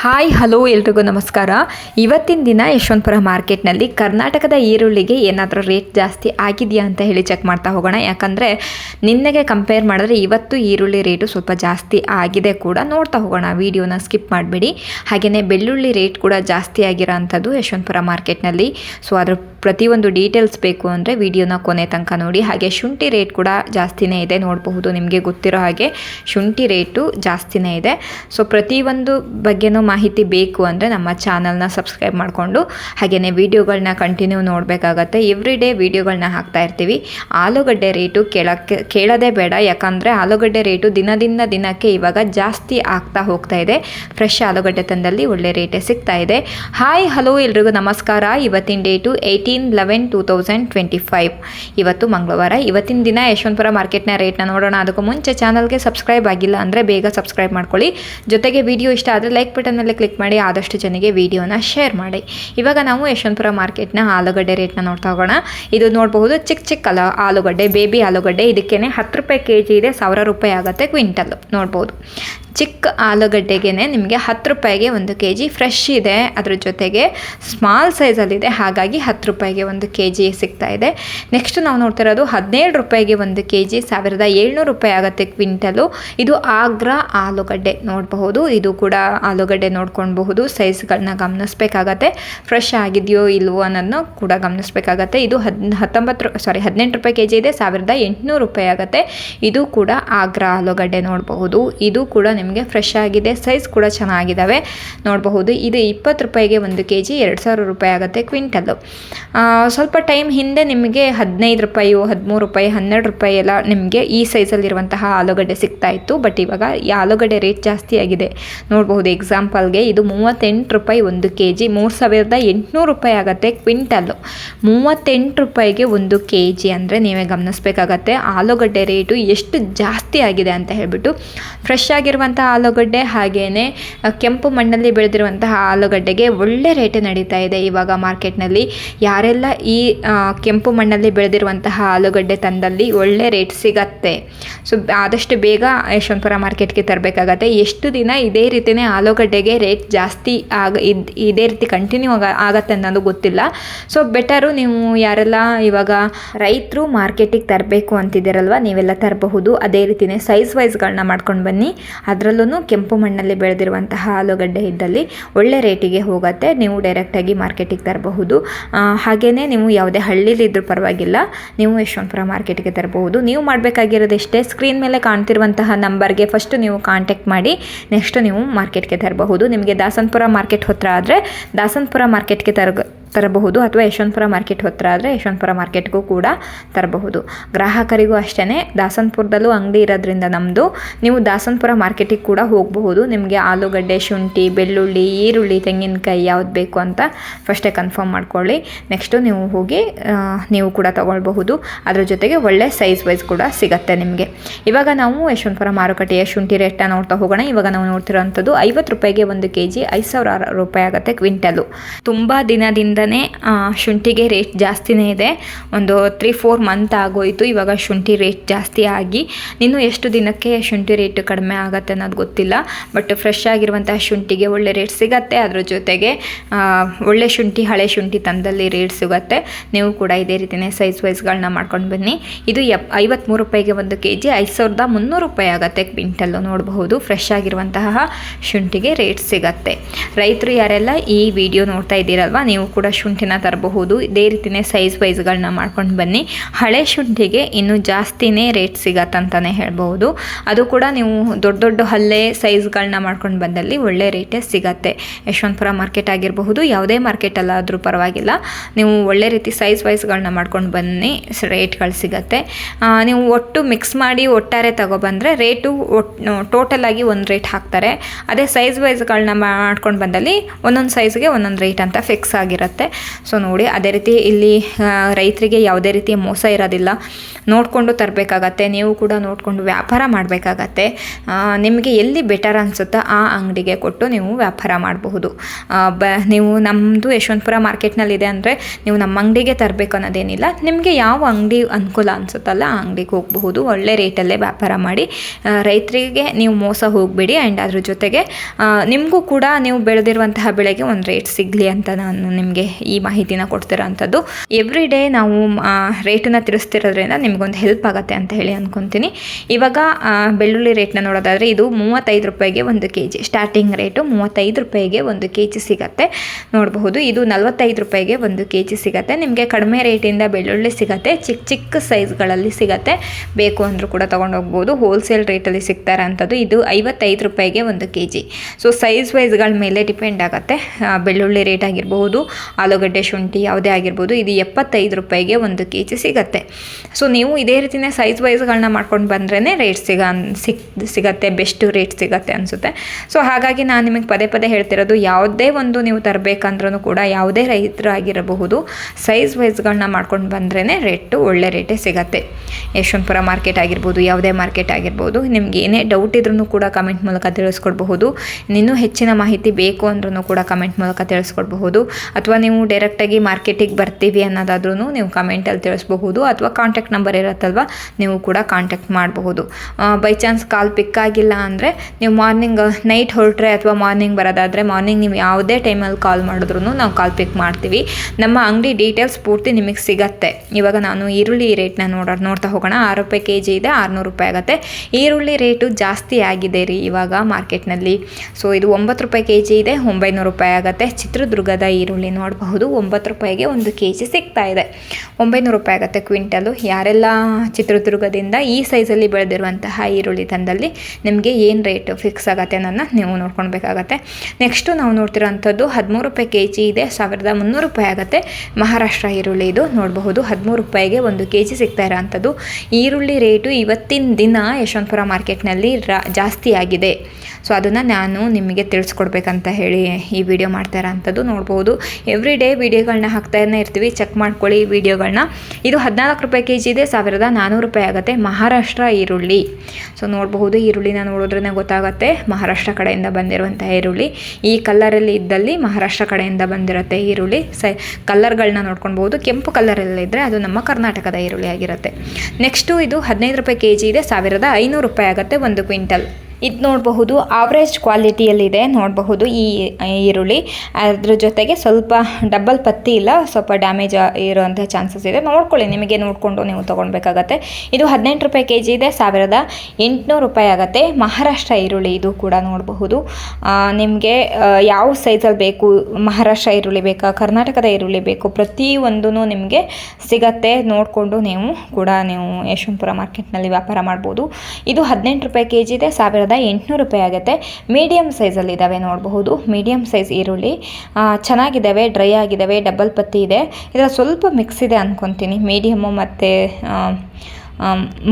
Hi, hello ಎಲ್ರಿಗೂ ನಮಸ್ಕಾರ. ಇವತ್ತಿನ ದಿನ ಯಶವಂತಪುರ ಮಾರ್ಕೆಟ್ನಲ್ಲಿ ಕರ್ನಾಟಕದ ಈರುಳ್ಳಿಗೆ ಏನಾದರೂ ರೇಟ್ ಜಾಸ್ತಿ ಆಗಿದೆಯಾ ಅಂತ ಹೇಳಿ ಚೆಕ್ ಮಾಡ್ತಾ ಹೋಗೋಣ. ಯಾಕಂದರೆ ನಿನ್ನೆಗೆ ಕಂಪೇರ್ ಮಾಡಿದ್ರೆ ಇವತ್ತು ಈರುಳ್ಳಿ ರೇಟು ಸ್ವಲ್ಪ ಜಾಸ್ತಿ ಆಗಿದೆ ಕೂಡ ನೋಡ್ತಾ ಹೋಗೋಣ. ವಿಡಿಯೋನ ಸ್ಕಿಪ್ ಮಾಡಬೇಡಿ. ಹಾಗೆಯೇ ಬೆಳ್ಳುಳ್ಳಿ ರೇಟ್ ಕೂಡ ಜಾಸ್ತಿ ಆಗಿರೋ ಅಂಥದ್ದು ಯಶವಂತಪುರ ಮಾರ್ಕೆಟ್ನಲ್ಲಿ. ಸೊ ಅದ್ರ ಪ್ರತಿಯೊಂದು ಡೀಟೇಲ್ಸ್ ಬೇಕು ಅಂದರೆ ವಿಡಿಯೋನ ಕೊನೆ ತನಕ ನೋಡಿ. ಹಾಗೆ ಶುಂಠಿ ರೇಟ್ ಕೂಡ ಜಾಸ್ತಿನೇ ಇದೆ, ನೋಡಬಹುದು ನಿಮಗೆ ಗೊತ್ತಿರೋ ಹಾಗೆ ಶುಂಠಿ ರೇಟು ಜಾಸ್ತಿನೇ ಇದೆ. ಸೊ ಪ್ರತಿಯೊಂದು ಬಗ್ಗೆನೂ ಮಾಹಿತಿ ಬೇಕು ಅಂದರೆ ನಮ್ಮ ಚಾನಲ್ನ ಸಬ್ಸ್ಕ್ರೈಬ್ ಮಾಡಿಕೊಂಡು ಹಾಗೆಯೇ ವೀಡಿಯೋಗಳನ್ನ ಕಂಟಿನ್ಯೂ ನೋಡಬೇಕಾಗತ್ತೆ. ಎವ್ರಿ ಡೇ ವೀಡಿಯೋಗಳನ್ನ ಹಾಕ್ತಾ ಇರ್ತೀವಿ. ಆಲೂಗಡ್ಡೆ ರೇಟು ಕೇಳಕ್ಕೆ, ಕೇಳೋದೇ ಬೇಡ. ಯಾಕಂದರೆ ಆಲೂಗಡ್ಡೆ ರೇಟು ದಿನದಿಂದ ದಿನಕ್ಕೆ ಇವಾಗ ಜಾಸ್ತಿ ಆಗ್ತಾ ಹೋಗ್ತಾ ಇದೆ. ಫ್ರೆಶ್ ಆಲೂಗಡ್ಡೆ ತಂದಲ್ಲಿ ಒಳ್ಳೆ ರೇಟೇ ಸಿಗ್ತಾ ಇದೆ. ಹಾಯ್ ಹಲೋ ಎಲ್ರಿಗೂ. ನಮಸ್ಕಾರ. ಇವತ್ತಿನ date eighteen eleven two thousand twenty five ಇವತ್ತು ಮಂಗಳವಾರ. ಇವತ್ತಿನ ದಿನ ಯಶವಂತಪುರ ಮಾರ್ಕೆಟ್ನ ರೇಟ್ನ ನೋಡೋಣ. ಅದಕ್ಕೂ ಮುಂಚೆ ಚಾನಲ್ಗೆ ಸಬ್ಸ್ಕ್ರೈಬ್ ಆಗಿಲ್ಲ ಅಂದರೆ ಬೇಗ ಸಬ್ಸ್ಕ್ರೈಬ್ ಮಾಡ್ಕೊಳ್ಳಿ. ಜೊತೆಗೆ ವಿಡಿಯೋ ಇಷ್ಟ ಆದರೆ ಲೈಕ್ ಬಟನ್ ಮೇಲೆ ಕ್ಲಿಕ್ ಮಾಡಿ ಆದಷ್ಟು ಜನಗೆ ವಿಡಿಯೋನ ಶೇರ್ ಮಾಡಿ. ಇವಾಗ ನಾವು ಯಶವಂತಪುರ ಮಾರ್ಕೆಟ್ನ ಆಲೂಗಡ್ಡೆ ರೇಟ್ನ ನೋಡ್ತಾ ಹೋಗೋಣ. ಇದು ನೋಡಬಹುದು ಚಿಕ್ಕ ಚಿಕ್ಕ ಆಲೂಗಡ್ಡೆ, ಬೇಬಿ ಆಲೂಗಡ್ಡೆ. ಇದಕ್ಕೇನೆ ಹತ್ತು ರೂಪಾಯಿ ಕೆ ಜಿ ಇದೆ, ಸಾವಿರ ರೂಪಾಯಿ ಆಗುತ್ತೆ ಕ್ವಿಂಟಲ್. ನೋಡ್ಬೋದು. ಚಿಕ್ಕ ಆಲೂಗಡ್ಡೆಗೆ ನಿಮಗೆ ಹತ್ತು ರೂಪಾಯಿಗೆ ಒಂದು ಕೆ ಜಿ ಫ್ರೆಶ್ ಇದೆ. ಅದ್ರ ಜೊತೆಗೆ ಸ್ಮಾಲ್ ಸೈಜಲ್ಲಿದೆ. ಹಾಗಾಗಿ ಹತ್ತು ರೂಪಾಯಿಗೆ ಒಂದು ಕೆ ಜಿ ಸಿಗ್ತಾ ಇದೆ. ನೆಕ್ಸ್ಟ್ ನಾವು ನೋಡ್ತಿರೋದು ಹದಿನೇಳು ರೂಪಾಯಿಗೆ ಒಂದು ಕೆ ಜಿ ಸಾವಿರದ ಏಳ್ನೂರು ರೂಪಾಯಿ ಆಗುತ್ತೆ ಕ್ವಿಂಟಲು. ಇದು ಆಗ್ರಾ ಆಲೂಗಡ್ಡೆ ನೋಡಬಹುದು. ಇದು ಕೂಡ ಆಲೂಗಡ್ಡೆ ನೋಡ್ಕೊಳ್ಬಹುದು. ಸೈಜ್ಗಳನ್ನ ಗಮನಿಸ್ಬೇಕಾಗತ್ತೆ. ಫ್ರೆಶ್ ಆಗಿದೆಯೋ ಇಲ್ವೋ ಅನ್ನೋದನ್ನ ಕೂಡ ಗಮನಿಸ್ಬೇಕಾಗತ್ತೆ. ಇದು ಹದ್, ಹತ್ತೊಂಬತ್ತು ಸಾರಿ ಹದಿನೆಂಟು ರೂಪಾಯಿ ಕೆ ಜಿ ಇದೆ, ಸಾವಿರದ ಎಂಟುನೂರು ರೂಪಾಯಿ ಆಗುತ್ತೆ. ಇದು ಕೂಡ ಆಗ್ರಾ ಆಲೂಗಡ್ಡೆ ನೋಡಬಹುದು. ಇದು ಕೂಡ ನಿಮಗೆ ಫ್ರೆಶ್ ಆಗಿದೆ ಸೈಜ್ ಕೂಡ ಚೆನ್ನಾಗಿದ್ದಾವೆ ನೋಡಬಹುದು. ಇದು ಇಪ್ಪತ್ತು ರೂಪಾಯಿಗೆ ಒಂದು ಕೆ ಜಿ ಎರಡು ಸಾವಿರ ರೂಪಾಯಿ ಆಗುತ್ತೆ ಕ್ವಿಂಟಲ್ಲು ಸ್ವಲ್ಪ ಟೈಮ್ ಹಿಂದೆ ನಿಮಗೆ ಹದಿನೈದು ರೂಪಾಯಿ, ಹದಿಮೂರು ರೂಪಾಯಿ, ಹನ್ನೆರಡು ರೂಪಾಯಿ ಎಲ್ಲ ನಿಮಗೆ ಈ ಸೈಜಲ್ಲಿರುವಂತಹ ಆಲೂಗಡ್ಡೆ ಸಿಗ್ತಾ ಇತ್ತು. ಬಟ್ ಇವಾಗ ಈ ಆಲೂಗಡ್ಡೆ ರೇಟ್ ಜಾಸ್ತಿ ಆಗಿದೆ. ನೋಡಬಹುದು ಎಕ್ಸಾಂಪಲ್ಗೆ ಇದು ಮೂವತ್ತೆಂಟು ರೂಪಾಯಿ ಒಂದು ಕೆ ಜಿ ಮೂರು ಸಾವಿರದ ಎಂಟುನೂರು ರೂಪಾಯಿ ಆಗುತ್ತೆ ಕ್ವಿಂಟಲ್ಲು. ಮೂವತ್ತೆಂಟು ರೂಪಾಯಿಗೆ ಒಂದು ಕೆ ಜಿ ಅಂದರೆ ನೀವೇ ಗಮನಿಸಬೇಕಾಗತ್ತೆ. ಆಲೂಗಡ್ಡೆ ರೇಟು ಎಷ್ಟು ಜಾಸ್ತಿ ಆಗಿದೆ ಅಂತ ಹೇಳ್ಬಿಟ್ಟು ಫ್ರೆಶ್ ಆಗಿರುವಂತಹ ಆಲೂಗಡ್ಡೆ ಹಾಗೇ ಕೆಂಪು ಮಣ್ಣಲ್ಲಿ ಬೆಳೆದಿರುವಂತಹ ಆಲೂಗಡ್ಡೆಗೆ ಒಳ್ಳೆ ರೇಟೇ ನಡೀತಾ ಇದೆ ಇವಾಗ ಮಾರ್ಕೆಟ್ನಲ್ಲಿ ಯಾರೆಲ್ಲ ಈ ಕೆಂಪು ಮಣ್ಣಲ್ಲಿ ಬೆಳೆದಿರುವಂತಹ ಆಲೂಗಡ್ಡೆ ತಂದಲ್ಲಿ ಒಳ್ಳೆ ರೇಟ್ ಸಿಗತ್ತೆ. ಸೊ ಆದಷ್ಟು ಬೇಗ ಯಶವಂತಪುರ ಮಾರ್ಕೆಟ್ಗೆ ತರಬೇಕಾಗತ್ತೆ. ಎಷ್ಟು ದಿನ ಇದೇ ರೀತಿಯೇ ಆಲೂಗಡ್ಡೆಗೆ ರೇಟ್ ಜಾಸ್ತಿ ಆಗ, ಇದ್, ಇದೇ ರೀತಿ ಕಂಟಿನ್ಯೂ ಆಗ, ಆಗತ್ತೆ ಅನ್ನೋದು ಗೊತ್ತಿಲ್ಲ. ಸೊ ಬೆಟರು ನೀವು ಯಾರೆಲ್ಲ ಇವಾಗ ರೈತರು ಮಾರ್ಕೆಟಿಗೆ ತರಬೇಕು ಅಂತಿದ್ದೀರಲ್ವ, ನೀವೆಲ್ಲ ತರಬಹುದು. ಅದೇ ರೀತಿಯೇ ಸೈಜ್ ವೈಸ್ಗಳನ್ನ ಮಾಡ್ಕೊಂಡು ಬನ್ನಿ. ಅದರಲ್ಲೂ ಕೆಂಪು ಮಣ್ಣಲ್ಲಿ ಬೆಳೆದಿರುವಂತಹ ಆಲೂಗಡ್ಡೆ ಇದ್ದಲ್ಲಿ ಒಳ್ಳೆ ರೇಟಿಗೆ ಹೋಗುತ್ತೆ. ನೀವು ಡೈರೆಕ್ಟಾಗಿ ಮಾರ್ಕೆಟಿಗೆ ತರಬಹುದು. ಹಾಗೆಯೇ ನೀವು ಯಾವುದೇ ಹಳ್ಳಿಲಿದ್ದರೂ ಪರವಾಗಿಲ್ಲ, ನೀವು ಯಶವಂತಪುರ ಮಾರ್ಕೆಟ್ಗೆ ತರಬಹುದು. ನೀವು ಮಾಡಬೇಕಾಗಿರೋದಿಷ್ಟೇ ಸ್ಕ್ರೀನ್ ಮೇಲೆ ಕಾಣ್ತಿರುವಂತಹ ನಂಬರ್ಗೆ ಫಸ್ಟ್ ನೀವು ಕಾಂಟ್ಯಾಕ್ಟ್ ಮಾಡಿ ನೆಕ್ಸ್ಟ್ ನೀವು ಮಾರ್ಕೆಟ್ಗೆ ತರಬಹುದು. ನಿಮಗೆ ದಾಸನ್ಪುರ ಮಾರ್ಕೆಟ್ ಹತ್ರ ಆದರೆ, ದಾಸನಪುರ ಮಾರ್ಕೆಟ್ಗೆ ತರ ತರಬಹುದು ಅಥವಾ ಯಶವಂತಪುರ ಮಾರ್ಕೆಟ್ ಹತ್ತಿರ ಆದರೆ ಯಶವಂತಪುರ ಮಾರ್ಕೆಟ್ಗೂ ಕೂಡ ತರಬಹುದು. ಗ್ರಾಹಕರಿಗೂ ಅಷ್ಟೇ ದಾಸನ್ಪುರದಲ್ಲೂ ಅಂಗಡಿ ಇರೋದ್ರಿಂದ ನಮ್ಮದು ನೀವು ದಾಸನ್ಪುರ ಮಾರ್ಕೆಟಿಗೆ ಕೂಡ ಹೋಗಬಹುದು. ನಿಮಗೆ ಆಲೂಗಡ್ಡೆ, ಶುಂಠಿ, ಬೆಳ್ಳುಳ್ಳಿ, ಈರುಳ್ಳಿ, ತೆಂಗಿನಕಾಯಿ ಯಾವ್ದು ಬೇಕು ಅಂತ ಫಸ್ಟೇ ಕನ್ಫರ್ಮ್ ಮಾಡ್ಕೊಳ್ಳಿ. ನೆಕ್ಸ್ಟು ನೀವು ಹೋಗಿ ನೀವು ಕೂಡ ತಗೊಳ್ಬಹುದು. ಅದರ ಜೊತೆಗೆ ಒಳ್ಳೆ ಸೈಜ್ ವೈಸ್ ಕೂಡ ಸಿಗತ್ತೆ ನಿಮಗೆ. ಇವಾಗ ನಾವು ಯಶವಂತಪುರ ಮಾರುಕಟ್ಟೆಯ ಶುಂಠಿ ರೇಟ್ನ ನೋಡ್ತಾ ಹೋಗೋಣ. ಇವಾಗ ನಾವು ನೋಡ್ತಿರೋಂಥದ್ದು ಐವತ್ತು ರೂಪಾಯಿಗೆ ಒಂದು ಕೆ ಜಿ ಐದು ಸಾವಿರ ರೂಪಾಯಿ ಆಗುತ್ತೆ ಕ್ವಿಂಟಲು. ತುಂಬ ದಿನದಿಂದನೇ ಆ, ಶುಂಠಿಗೆ ರೇಟ್ ಜಾಸ್ತಿನೇ ಇದೆ. ಒಂದು ತ್ರೀ ಫೋರ್ ಮಂತ್ ಆಗೋಯಿತು. ಇವಾಗ ಶುಂಠಿ ರೇಟ್ ಜಾಸ್ತಿ ಆಗಿ. ನೀನು ಎಷ್ಟು ದಿನಕ್ಕೆ ಶುಂಠಿ ರೇಟ್ ಕಡಿಮೆ ಆಗುತ್ತೆ ಅನ್ನೋದು ಗೊತ್ತಿಲ್ಲ. ಬಟ್ ಫ್ರೆಶ್ ಆಗಿರುವಂತಹ ಶುಂಠಿಗೆ ಒಳ್ಳೆ ರೇಟ್ ಸಿಗತ್ತೆ. ಅದ್ರ ಜೊತೆಗೆ ಒಳ್ಳೆ ಶುಂಠಿ ಹಳೆ ಶುಂಠಿ ತಂದಲ್ಲಿ ರೇಟ್ ಸಿಗುತ್ತೆ. ನೀವು ಕೂಡ ಇದೇ ರೀತಿಯೇ ಸೈಜ್ ವೈಸ್ಗಳನ್ನ ಮಾಡ್ಕೊಂಡು ಬನ್ನಿ. ಇದು ಎಪ್ ಐವತ್ತ್ಮೂರು ರೂಪಾಯಿಗೆ ಒಂದು ಕೆ ಜಿ ಐದು ಸಾವಿರದ ಮುನ್ನೂರು ರೂಪಾಯಿ ಆಗುತ್ತೆ ಕ್ವಿಂಟಲ್ಲು. ನೋಡಬಹುದು ಫ್ರೆಶ್ ಆಗಿರುವಂತಹ ಶುಂಠಿಗೆ ರೇಟ್ ಸಿಗತ್ತೆ. ರೈತರು ಯಾರೆಲ್ಲ ಈ ವಿಡಿಯೋ ನೋಡ್ತಾ ಇದ್ದೀರಲ್ವಾ ನೀವು ಕೂಡ ಶುಂಠಿನ ತರಬಹುದು. ಇದೇ ರೀತಿಯೇ ಸೈಜ್ ವೈಸ್ಗಳನ್ನ ಮಾಡ್ಕೊಂಡು ಬನ್ನಿ. ಹಳೆ ಶುಂಠಿಗೆ ಇನ್ನೂ ಜಾಸ್ತಿನೇ ರೇಟ್ ಸಿಗತ್ತಂತಲೇ ಹೇಳ್ಬೋದು ಅದು ಕೂಡ ನೀವು ದೊಡ್ಡ ದೊಡ್ಡ ಹಲ್ಲೆ ಸೈಜ್ಗಳನ್ನ ಮಾಡ್ಕೊಂಡು ಬಂದಲ್ಲಿ ಒಳ್ಳೆ ರೇಟೇ ಸಿಗತ್ತೆ. ಯಶವಂತಪುರ ಮಾರ್ಕೆಟ್ ಆಗಿರಬಹುದು, ಯಾವುದೇ ಮಾರ್ಕೆಟಲ್ಲಾದರೂ ಪರವಾಗಿಲ್ಲ. ನೀವು ಒಳ್ಳೆ ರೀತಿ ಸೈಜ್ ವೈಸ್ಗಳನ್ನ ಮಾಡ್ಕೊಂಡು ಬನ್ನಿ ರೇಟ್ಗಳು ಸಿಗತ್ತೆ. ನೀವು ಒಟ್ಟು ಮಿಕ್ಸ್ ಮಾಡಿ ಒಟ್ಟಾರೆ ತಗೊಬಂದರೆ ರೇಟು ಒಟ್ಟು ಟೋಟಲ್ ಆಗಿ ಒಂದು ರೇಟ್ ಹಾಕ್ತಾರೆ. ಅದೇ ಸೈಜ್ ವೈಸ್ಗಳನ್ನ ಮಾಡ್ಕೊಂಡು ಬಂದಲ್ಲಿ ಒಂದೊಂದು ಸೈಜ್ಗೆ ಒಂದೊಂದು ರೇಟ್ ಅಂತ ಫಿಕ್ಸ್ ಆಗಿರುತ್ತೆ. ಸಿಗತ್ತೆ ಸೊ ನೋಡಿ, ಅದೇ ರೀತಿ ಇಲ್ಲಿ ರೈತರಿಗೆ ಯಾವುದೇ ರೀತಿಯ ಮೋಸ ಇರೋದಿಲ್ಲ. ನೋಡಿಕೊಂಡು ತರಬೇಕಾಗತ್ತೆ. ನೀವು ಕೂಡ ನೋಡಿಕೊಂಡು ವ್ಯಾಪಾರ ಮಾಡಬೇಕಾಗತ್ತೆ. ನಿಮಗೆ ಎಲ್ಲಿ ಬೆಟರ್ ಅನಿಸುತ್ತೋ ಆ ಅಂಗಡಿಗೆ ಕೊಟ್ಟು ನೀವು ವ್ಯಾಪಾರ ಮಾಡಬಹುದು. ಬ, ನೀವು ನಮ್ಮದು ಯಶವಂತಪುರ ಮಾರ್ಕೆಟ್ನಲ್ಲಿದೆ ಅಂದರೆ ನೀವು ನಮ್ಮ ಅಂಗಡಿಗೆ ತರಬೇಕು ಅನ್ನೋದೇನಿಲ್ಲ. ನಿಮಗೆ ಯಾವ ಅಂಗಡಿ ಅನುಕೂಲ ಅನಿಸುತ್ತಲ್ಲ ಆ ಅಂಗಡಿಗೆ ಹೋಗಬಹುದು. ಒಳ್ಳೆ ರೇಟಲ್ಲೇ ವ್ಯಾಪಾರ ಮಾಡಿ ರೈತರಿಗೆ ನೀವು ಮೋಸ ಹೋಗಬೇಡಿ. ಆ್ಯಂಡ್ ಅದ್ರ ಜೊತೆಗೆ ನಿಮಗೂ ಕೂಡ ನೀವು ಬೆಳೆದಿರುವಂತಹ ಬೆಳೆಗೆ ಒಂದು ರೇಟ್ ಸಿಗಲಿ ಅಂತ ನಾನು ನಿಮಗೆ ಈ ಮಾಹಿತಿನ ಕೊಡ್ತಿರೋ ಅಂಥದ್ದು. ಎವ್ರಿ ಡೇ ನಾವು ರೇಟನ್ನು ತಿಳಿಸ್ತಿರೋದ್ರಿಂದ ನಿಮಗೊಂದು ಹೆಲ್ಪ್ ಆಗುತ್ತೆ ಅಂತ ಹೇಳಿ ಅಂದ್ಕೊತೀನಿ ಇವಾಗ ಬೆಳ್ಳುಳ್ಳಿ ರೇಟ್ನ ನೋಡೋದಾದರೆ ಇದು ಮೂವತ್ತೈದು ರೂಪಾಯಿಗೆ ಒಂದು ಕೆ ಜಿ ಸ್ಟಾರ್ಟಿಂಗ್ ರೇಟು ಮೂವತ್ತೈದು ರೂಪಾಯಿಗೆ ಒಂದು ಕೆ ಜಿ ಸಿಗತ್ತೆ. ನೋಡಬಹುದು, ಇದು ನಲವತ್ತೈದು ರೂಪಾಯಿಗೆ ಒಂದು ಕೆ ಜಿ ಸಿಗತ್ತೆ. ನಿಮಗೆ ಕಡಿಮೆ ರೇಟಿಂದ ಬೆಳ್ಳುಳ್ಳಿ ಸಿಗತ್ತೆ. ಚಿಕ್ಕ ಚಿಕ್ಕ ಸೈಜ್ಗಳಲ್ಲಿ ಸಿಗತ್ತೆ. ಬೇಕು ಅಂದರೂ ಕೂಡ ತೊಗೊಂಡೋಗ್ಬೋದು ಹೋಲ್ಸೇಲ್ ರೇಟಲ್ಲಿ ಸಿಗ್ತಾರೆ ಅಂಥದ್ದು. ಇದು ಐವತ್ತೈದು ರೂಪಾಯಿಗೆ ಒಂದು ಕೆ ಜಿ ಸೊ ಸೈಜ್ ವೈಸ್ಗಳ ಮೇಲೆ ಡಿಪೆಂಡ್ ಆಗುತ್ತೆ. ಬೆಳ್ಳುಳ್ಳಿ ರೇಟ್ ಆಗಿರ್ಬೋದು ಆಲೂಗಡ್ಡೆ ಶುಂಠಿ ಯಾವುದೇ ಆಗಿರ್ಬೋದು ಇದು ಎಪ್ಪತ್ತೈದು ರೂಪಾಯಿಗೆ ಒಂದು ಕೆ ಜಿ ಸಿಗತ್ತೆ. ಸೊ ನೀವು ಇದೇ ರೀತಿಯೇ ಸೈಜ್ ವೈಸ್ಗಳನ್ನ ಮಾಡ್ಕೊಂಡು ಬಂದ್ರೇ ರೇಟ್ ಸಿಗ ಸಿಕ್ ಸಿಗತ್ತೆ ಬೆಸ್ಟ್ ರೇಟ್ ಸಿಗತ್ತೆ ಅನಿಸುತ್ತೆ. ಸೊ ಹಾಗಾಗಿ ನಾನು ನಿಮಗೆ ಪದೇ ಪದೇ ಹೇಳ್ತಿರೋದು ಯಾವುದೇ ಒಂದು ನೀವು ತರಬೇಕಂದ್ರೂ ಕೂಡ ಯಾವುದೇ ರೈತರು ಆಗಿರಬಹುದು ಸೈಜ್ ವೈಸ್ಗಳನ್ನ ಮಾಡ್ಕೊಂಡು ಬಂದ್ರೇ ರೇಟು ಒಳ್ಳೆ ರೇಟೇ ಸಿಗತ್ತೆ. ಯಶವಂತಪುರ ಮಾರ್ಕೆಟ್ ಆಗಿರ್ಬೋದು, ಯಾವುದೇ ಮಾರ್ಕೆಟ್ ಆಗಿರ್ಬೋದು, ನಿಮ್ಗೆ ಏನೇ ಡೌಟ್ ಇದ್ರೂ ಕೂಡ ಕಮೆಂಟ್ ಮೂಲಕ ತಿಳಿಸ್ಕೊಡ್ಬಹುದು. ಇನ್ನೂ ಹೆಚ್ಚಿನ ಮಾಹಿತಿ ಬೇಕು ಅಂದ್ರೂ ಕೂಡ ಕಮೆಂಟ್ ಮೂಲಕ ತಿಳಿಸ್ಕೊಡ್ಬಹುದು. ಅಥವಾ ಡೈರೆಕ್ಟಾಗಿ ಮಾರ್ಕೆಟಿಗೆ ಬರ್ತೀವಿ ಅನ್ನೋದಾದ್ರೂ ನೀವು ಕಮೆಂಟಲ್ಲಿ ತಿಳಿಸ್ಬಹುದು ಅಥವಾ ಕಾಂಟ್ಯಾಕ್ಟ್ ನಂಬರ್ ಇರುತ್ತಲ್ವ, ನೀವು ಕೂಡ ಕಾಂಟ್ಯಾಕ್ಟ್ ಮಾಡಬಹುದು. ಬೈ ಚಾನ್ಸ್ ಕಾಲ್ ಪಿಕ್ ಆಗಿಲ್ಲ ಅಂದರೆ ನೀವು ಮಾರ್ನಿಂಗ್ ನೈಟ್ ಹೊರಟ್ರೆ ಅಥವಾ ಮಾರ್ನಿಂಗ್ ಬರೋದಾದರೆ ಮಾರ್ನಿಂಗ್ ನೀವು ಯಾವುದೇ ಟೈಮಲ್ಲಿ ಕಾಲ್ ಮಾಡಿದ್ರು ನಾವು ಕಾಲ್ ಪಿಕ್ ಮಾಡ್ತೀವಿ. ನಮ್ಮ ಅಂಗಡಿ ಡೀಟೇಲ್ಸ್ ಪೂರ್ತಿ ನಿಮಗೆ ಸಿಗತ್ತೆ. ಇವಾಗ ನಾನು ಈರುಳ್ಳಿ ರೇಟ್ನ ನೋಡ, ನೋಡ್ತಾ ಹೋಗೋಣ. ಆರು ರೂಪಾಯಿ ಕೆ ಜಿ ಇದೆ, ಆರುನೂರು ರೂಪಾಯಿ ಆಗುತ್ತೆ. ಈರುಳ್ಳಿ ರೇಟು ಜಾಸ್ತಿ ಆಗಿದೆ ರೀ ಇವಾಗ ಮಾರ್ಕೆಟ್ನಲ್ಲಿ ಸೊ ಇದು ಒಂಬತ್ತು ರೂಪಾಯಿ ಕೆ ಜಿ ಇದೆ, ಒಂಬೈನೂರು ರೂಪಾಯಿ ಆಗುತ್ತೆ. ಚಿತ್ರದುರ್ಗದ ಈರುಳ್ಳಿ ನೋಡಬಹುದು ಒಂಬತ್ತು ರೂಪಾಯಿಗೆ ಒಂದು ಕೆ ಜಿ ಸಿಗ್ತಾ ಇದೆ. ಒಂಬೈನೂರು ರೂಪಾಯಿ ಆಗುತ್ತೆ ಕ್ವಿಂಟಲು ಯಾರೆಲ್ಲ ಚಿತ್ರದುರ್ಗದಿಂದ ಈ ಸೈಜಲ್ಲಿ ಬೆಳೆದಿರುವಂತಹ ಈರುಳ್ಳಿ ತಂದಲ್ಲಿ ನಿಮಗೆ ಏನು ರೇಟ್ ಫಿಕ್ಸ್ ಆಗುತ್ತೆ ಅನ್ನೋದನ್ನ ನೀವು ನೋಡ್ಕೊಳ್ಬೇಕಾಗತ್ತೆ. ನೆಕ್ಸ್ಟು ನಾವು ನೋಡ್ತಿರೋಂಥದ್ದು ಹದಿಮೂರು ರೂಪಾಯಿ ಕೆ ಜಿ ಇದೆ. ಸಾವಿರದ ಮುನ್ನೂರು ರೂಪಾಯಿ ಆಗುತ್ತೆ. ಮಹಾರಾಷ್ಟ್ರ ಈರುಳ್ಳಿ ಇದು. ನೋಡಬಹುದು ಹದಿಮೂರು ರೂಪಾಯಿಗೆ ಒಂದು ಕೆ ಜಿ ಸಿಗ್ತಾ ಇರೋವಂಥದ್ದು. ಈರುಳ್ಳಿ ರೇಟು ಇವತ್ತಿನ ದಿನ ಯಶವಂತಪುರ ಮಾರ್ಕೆಟ್ನಲ್ಲಿ ರಾ ಜಾಸ್ತಿ ಆಗಿದೆ ಸೊ ಅದನ್ನು ನಾನು ನಿಮಗೆ ತಿಳಿಸ್ಕೊಡ್ಬೇಕಂತ ಹೇಳಿ ಈ ವಿಡಿಯೋ ಮಾಡ್ತಾ ಇರೋಂಥದ್ದು ನೋಡ್ಬೋದು. ಎವ್ರಿ ಡೇ ವೀಡಿಯೋಗಳನ್ನ ಹಾಕ್ತಾನೆ ಇರ್ತೀವಿ. ಚೆಕ್ ಮಾಡ್ಕೊಳ್ಳಿ ಈ ವೀಡಿಯೋಗಳನ್ನ ಇದು ಹದಿನಾಲ್ಕು ರೂಪಾಯಿ ಕೆ ಜಿ ಇದೆ. ಸಾವಿರದ ನಾನ್ನೂರು ರೂಪಾಯಿ ಆಗುತ್ತೆ. ಮಹಾರಾಷ್ಟ್ರ ಈರುಳ್ಳಿ. ಸೊ ನೋಡಬಹುದು, ಈರುಳ್ಳಿನ ನೋಡಿದ್ರೇ ಗೊತ್ತಾಗುತ್ತೆ. ಮಹಾರಾಷ್ಟ್ರ ಕಡೆಯಿಂದ ಬಂದಿರುವಂಥ ಈರುಳ್ಳಿ. ಈ ಕಲ್ಲರಲ್ಲಿ ಇದ್ದಲ್ಲಿ ಮಹಾರಾಷ್ಟ್ರ ಕಡೆಯಿಂದ ಬಂದಿರುತ್ತೆ ಈರುಳ್ಳಿ. ಸೈ ಕಲ್ಲರ್ಗಳನ್ನ ನೋಡ್ಕೊಳ್ಬೋದು ಕೆಂಪು ಕಲ್ಲರಲ್ಲಿದ್ದರೆ ಅದು ನಮ್ಮ ಕರ್ನಾಟಕದ ಈರುಳ್ಳಿ ಆಗಿರುತ್ತೆ. ನೆಕ್ಸ್ಟು ಇದು ಹದಿನೈದು ರೂಪಾಯಿ ಕೆ ಜಿ ಇದೆ. ಸಾವಿರದ ಐನೂರು ರೂಪಾಯಿ ಆಗುತ್ತೆ ಒಂದು ಕ್ವಿಂಟಲ್. ಇದು ನೋಡಬಹುದು ಆವ್ರೇಜ್ ಕ್ವಾಲಿಟಿಯಲ್ಲಿದೆ ನೋಡಬಹುದು ಈ ಈರುಳ್ಳಿ. ಅದ್ರ ಜೊತೆಗೆ ಸ್ವಲ್ಪ ಡಬಲ್ ಪತ್ತಿ ಇಲ್ಲ, ಸ್ವಲ್ಪ ಡ್ಯಾಮೇಜ್ ಇರೋಂಥ ಚಾನ್ಸಸ್ ಇದೆ. ನೋಡ್ಕೊಳ್ಳಿ, ನಿಮಗೆ ನೋಡಿಕೊಂಡು ನೀವು ತೊಗೊಳ್ಬೇಕಾಗತ್ತೆ. ಇದು ಹದಿನೆಂಟು ರೂಪಾಯಿ ಕೆ ಜಿ ಇದೆ, ಸಾವಿರದ ಎಂಟುನೂರು ರೂಪಾಯಿ ಆಗುತ್ತೆ. ಮಹಾರಾಷ್ಟ್ರ ಈರುಳ್ಳಿ ಇದು ಕೂಡ ನೋಡಬಹುದು. ನಿಮಗೆ ಯಾವ ಸೈಜಲ್ಲಿ ಬೇಕು, ಮಹಾರಾಷ್ಟ್ರ ಈರುಳ್ಳಿ ಬೇಕಾ, ಕರ್ನಾಟಕದ ಈರುಳ್ಳಿ ಬೇಕು ಪ್ರತಿಯೊಂದೂ ನಿಮಗೆ ಸಿಗತ್ತೆ. ನೋಡಿಕೊಂಡು ನೀವು ಕೂಡ ನೀವು ಯಶವಂತಪುರ ಮಾರ್ಕೆಟ್ನಲ್ಲಿ ವ್ಯಾಪಾರ ಮಾಡ್ಬೋದು. ಇದು ಹದಿನೆಂಟು ರೂಪಾಯಿ ಕೆ ಜಿ ಇದೆ, ಸಾವಿರದ ಎಂಟುನೂರು ರೂಪಾಯಿ ಆಗುತ್ತೆ. ಮೀಡಿಯಮ್ ಸೈಜಲ್ಲಿ ಇದ್ದಾವೆ ನೋಡಬಹುದು. ಮೀಡಿಯಮ್ ಸೈಜ್ ಈರುಳ್ಳಿ. ಚೆನ್ನಾಗಿದ್ದಾವೆ ಡ್ರೈ ಆಗಿದ್ದಾವೆ ಡಬಲ್ ಪತ್ತಿ ಇದೆ. ಇದರಲ್ಲಿ ಸ್ವಲ್ಪ ಮಿಕ್ಸ್ ಇದೆ ಅಂದ್ಕೊತೀನಿ ಮೀಡಿಯಮ್ಮು ಮತ್ತು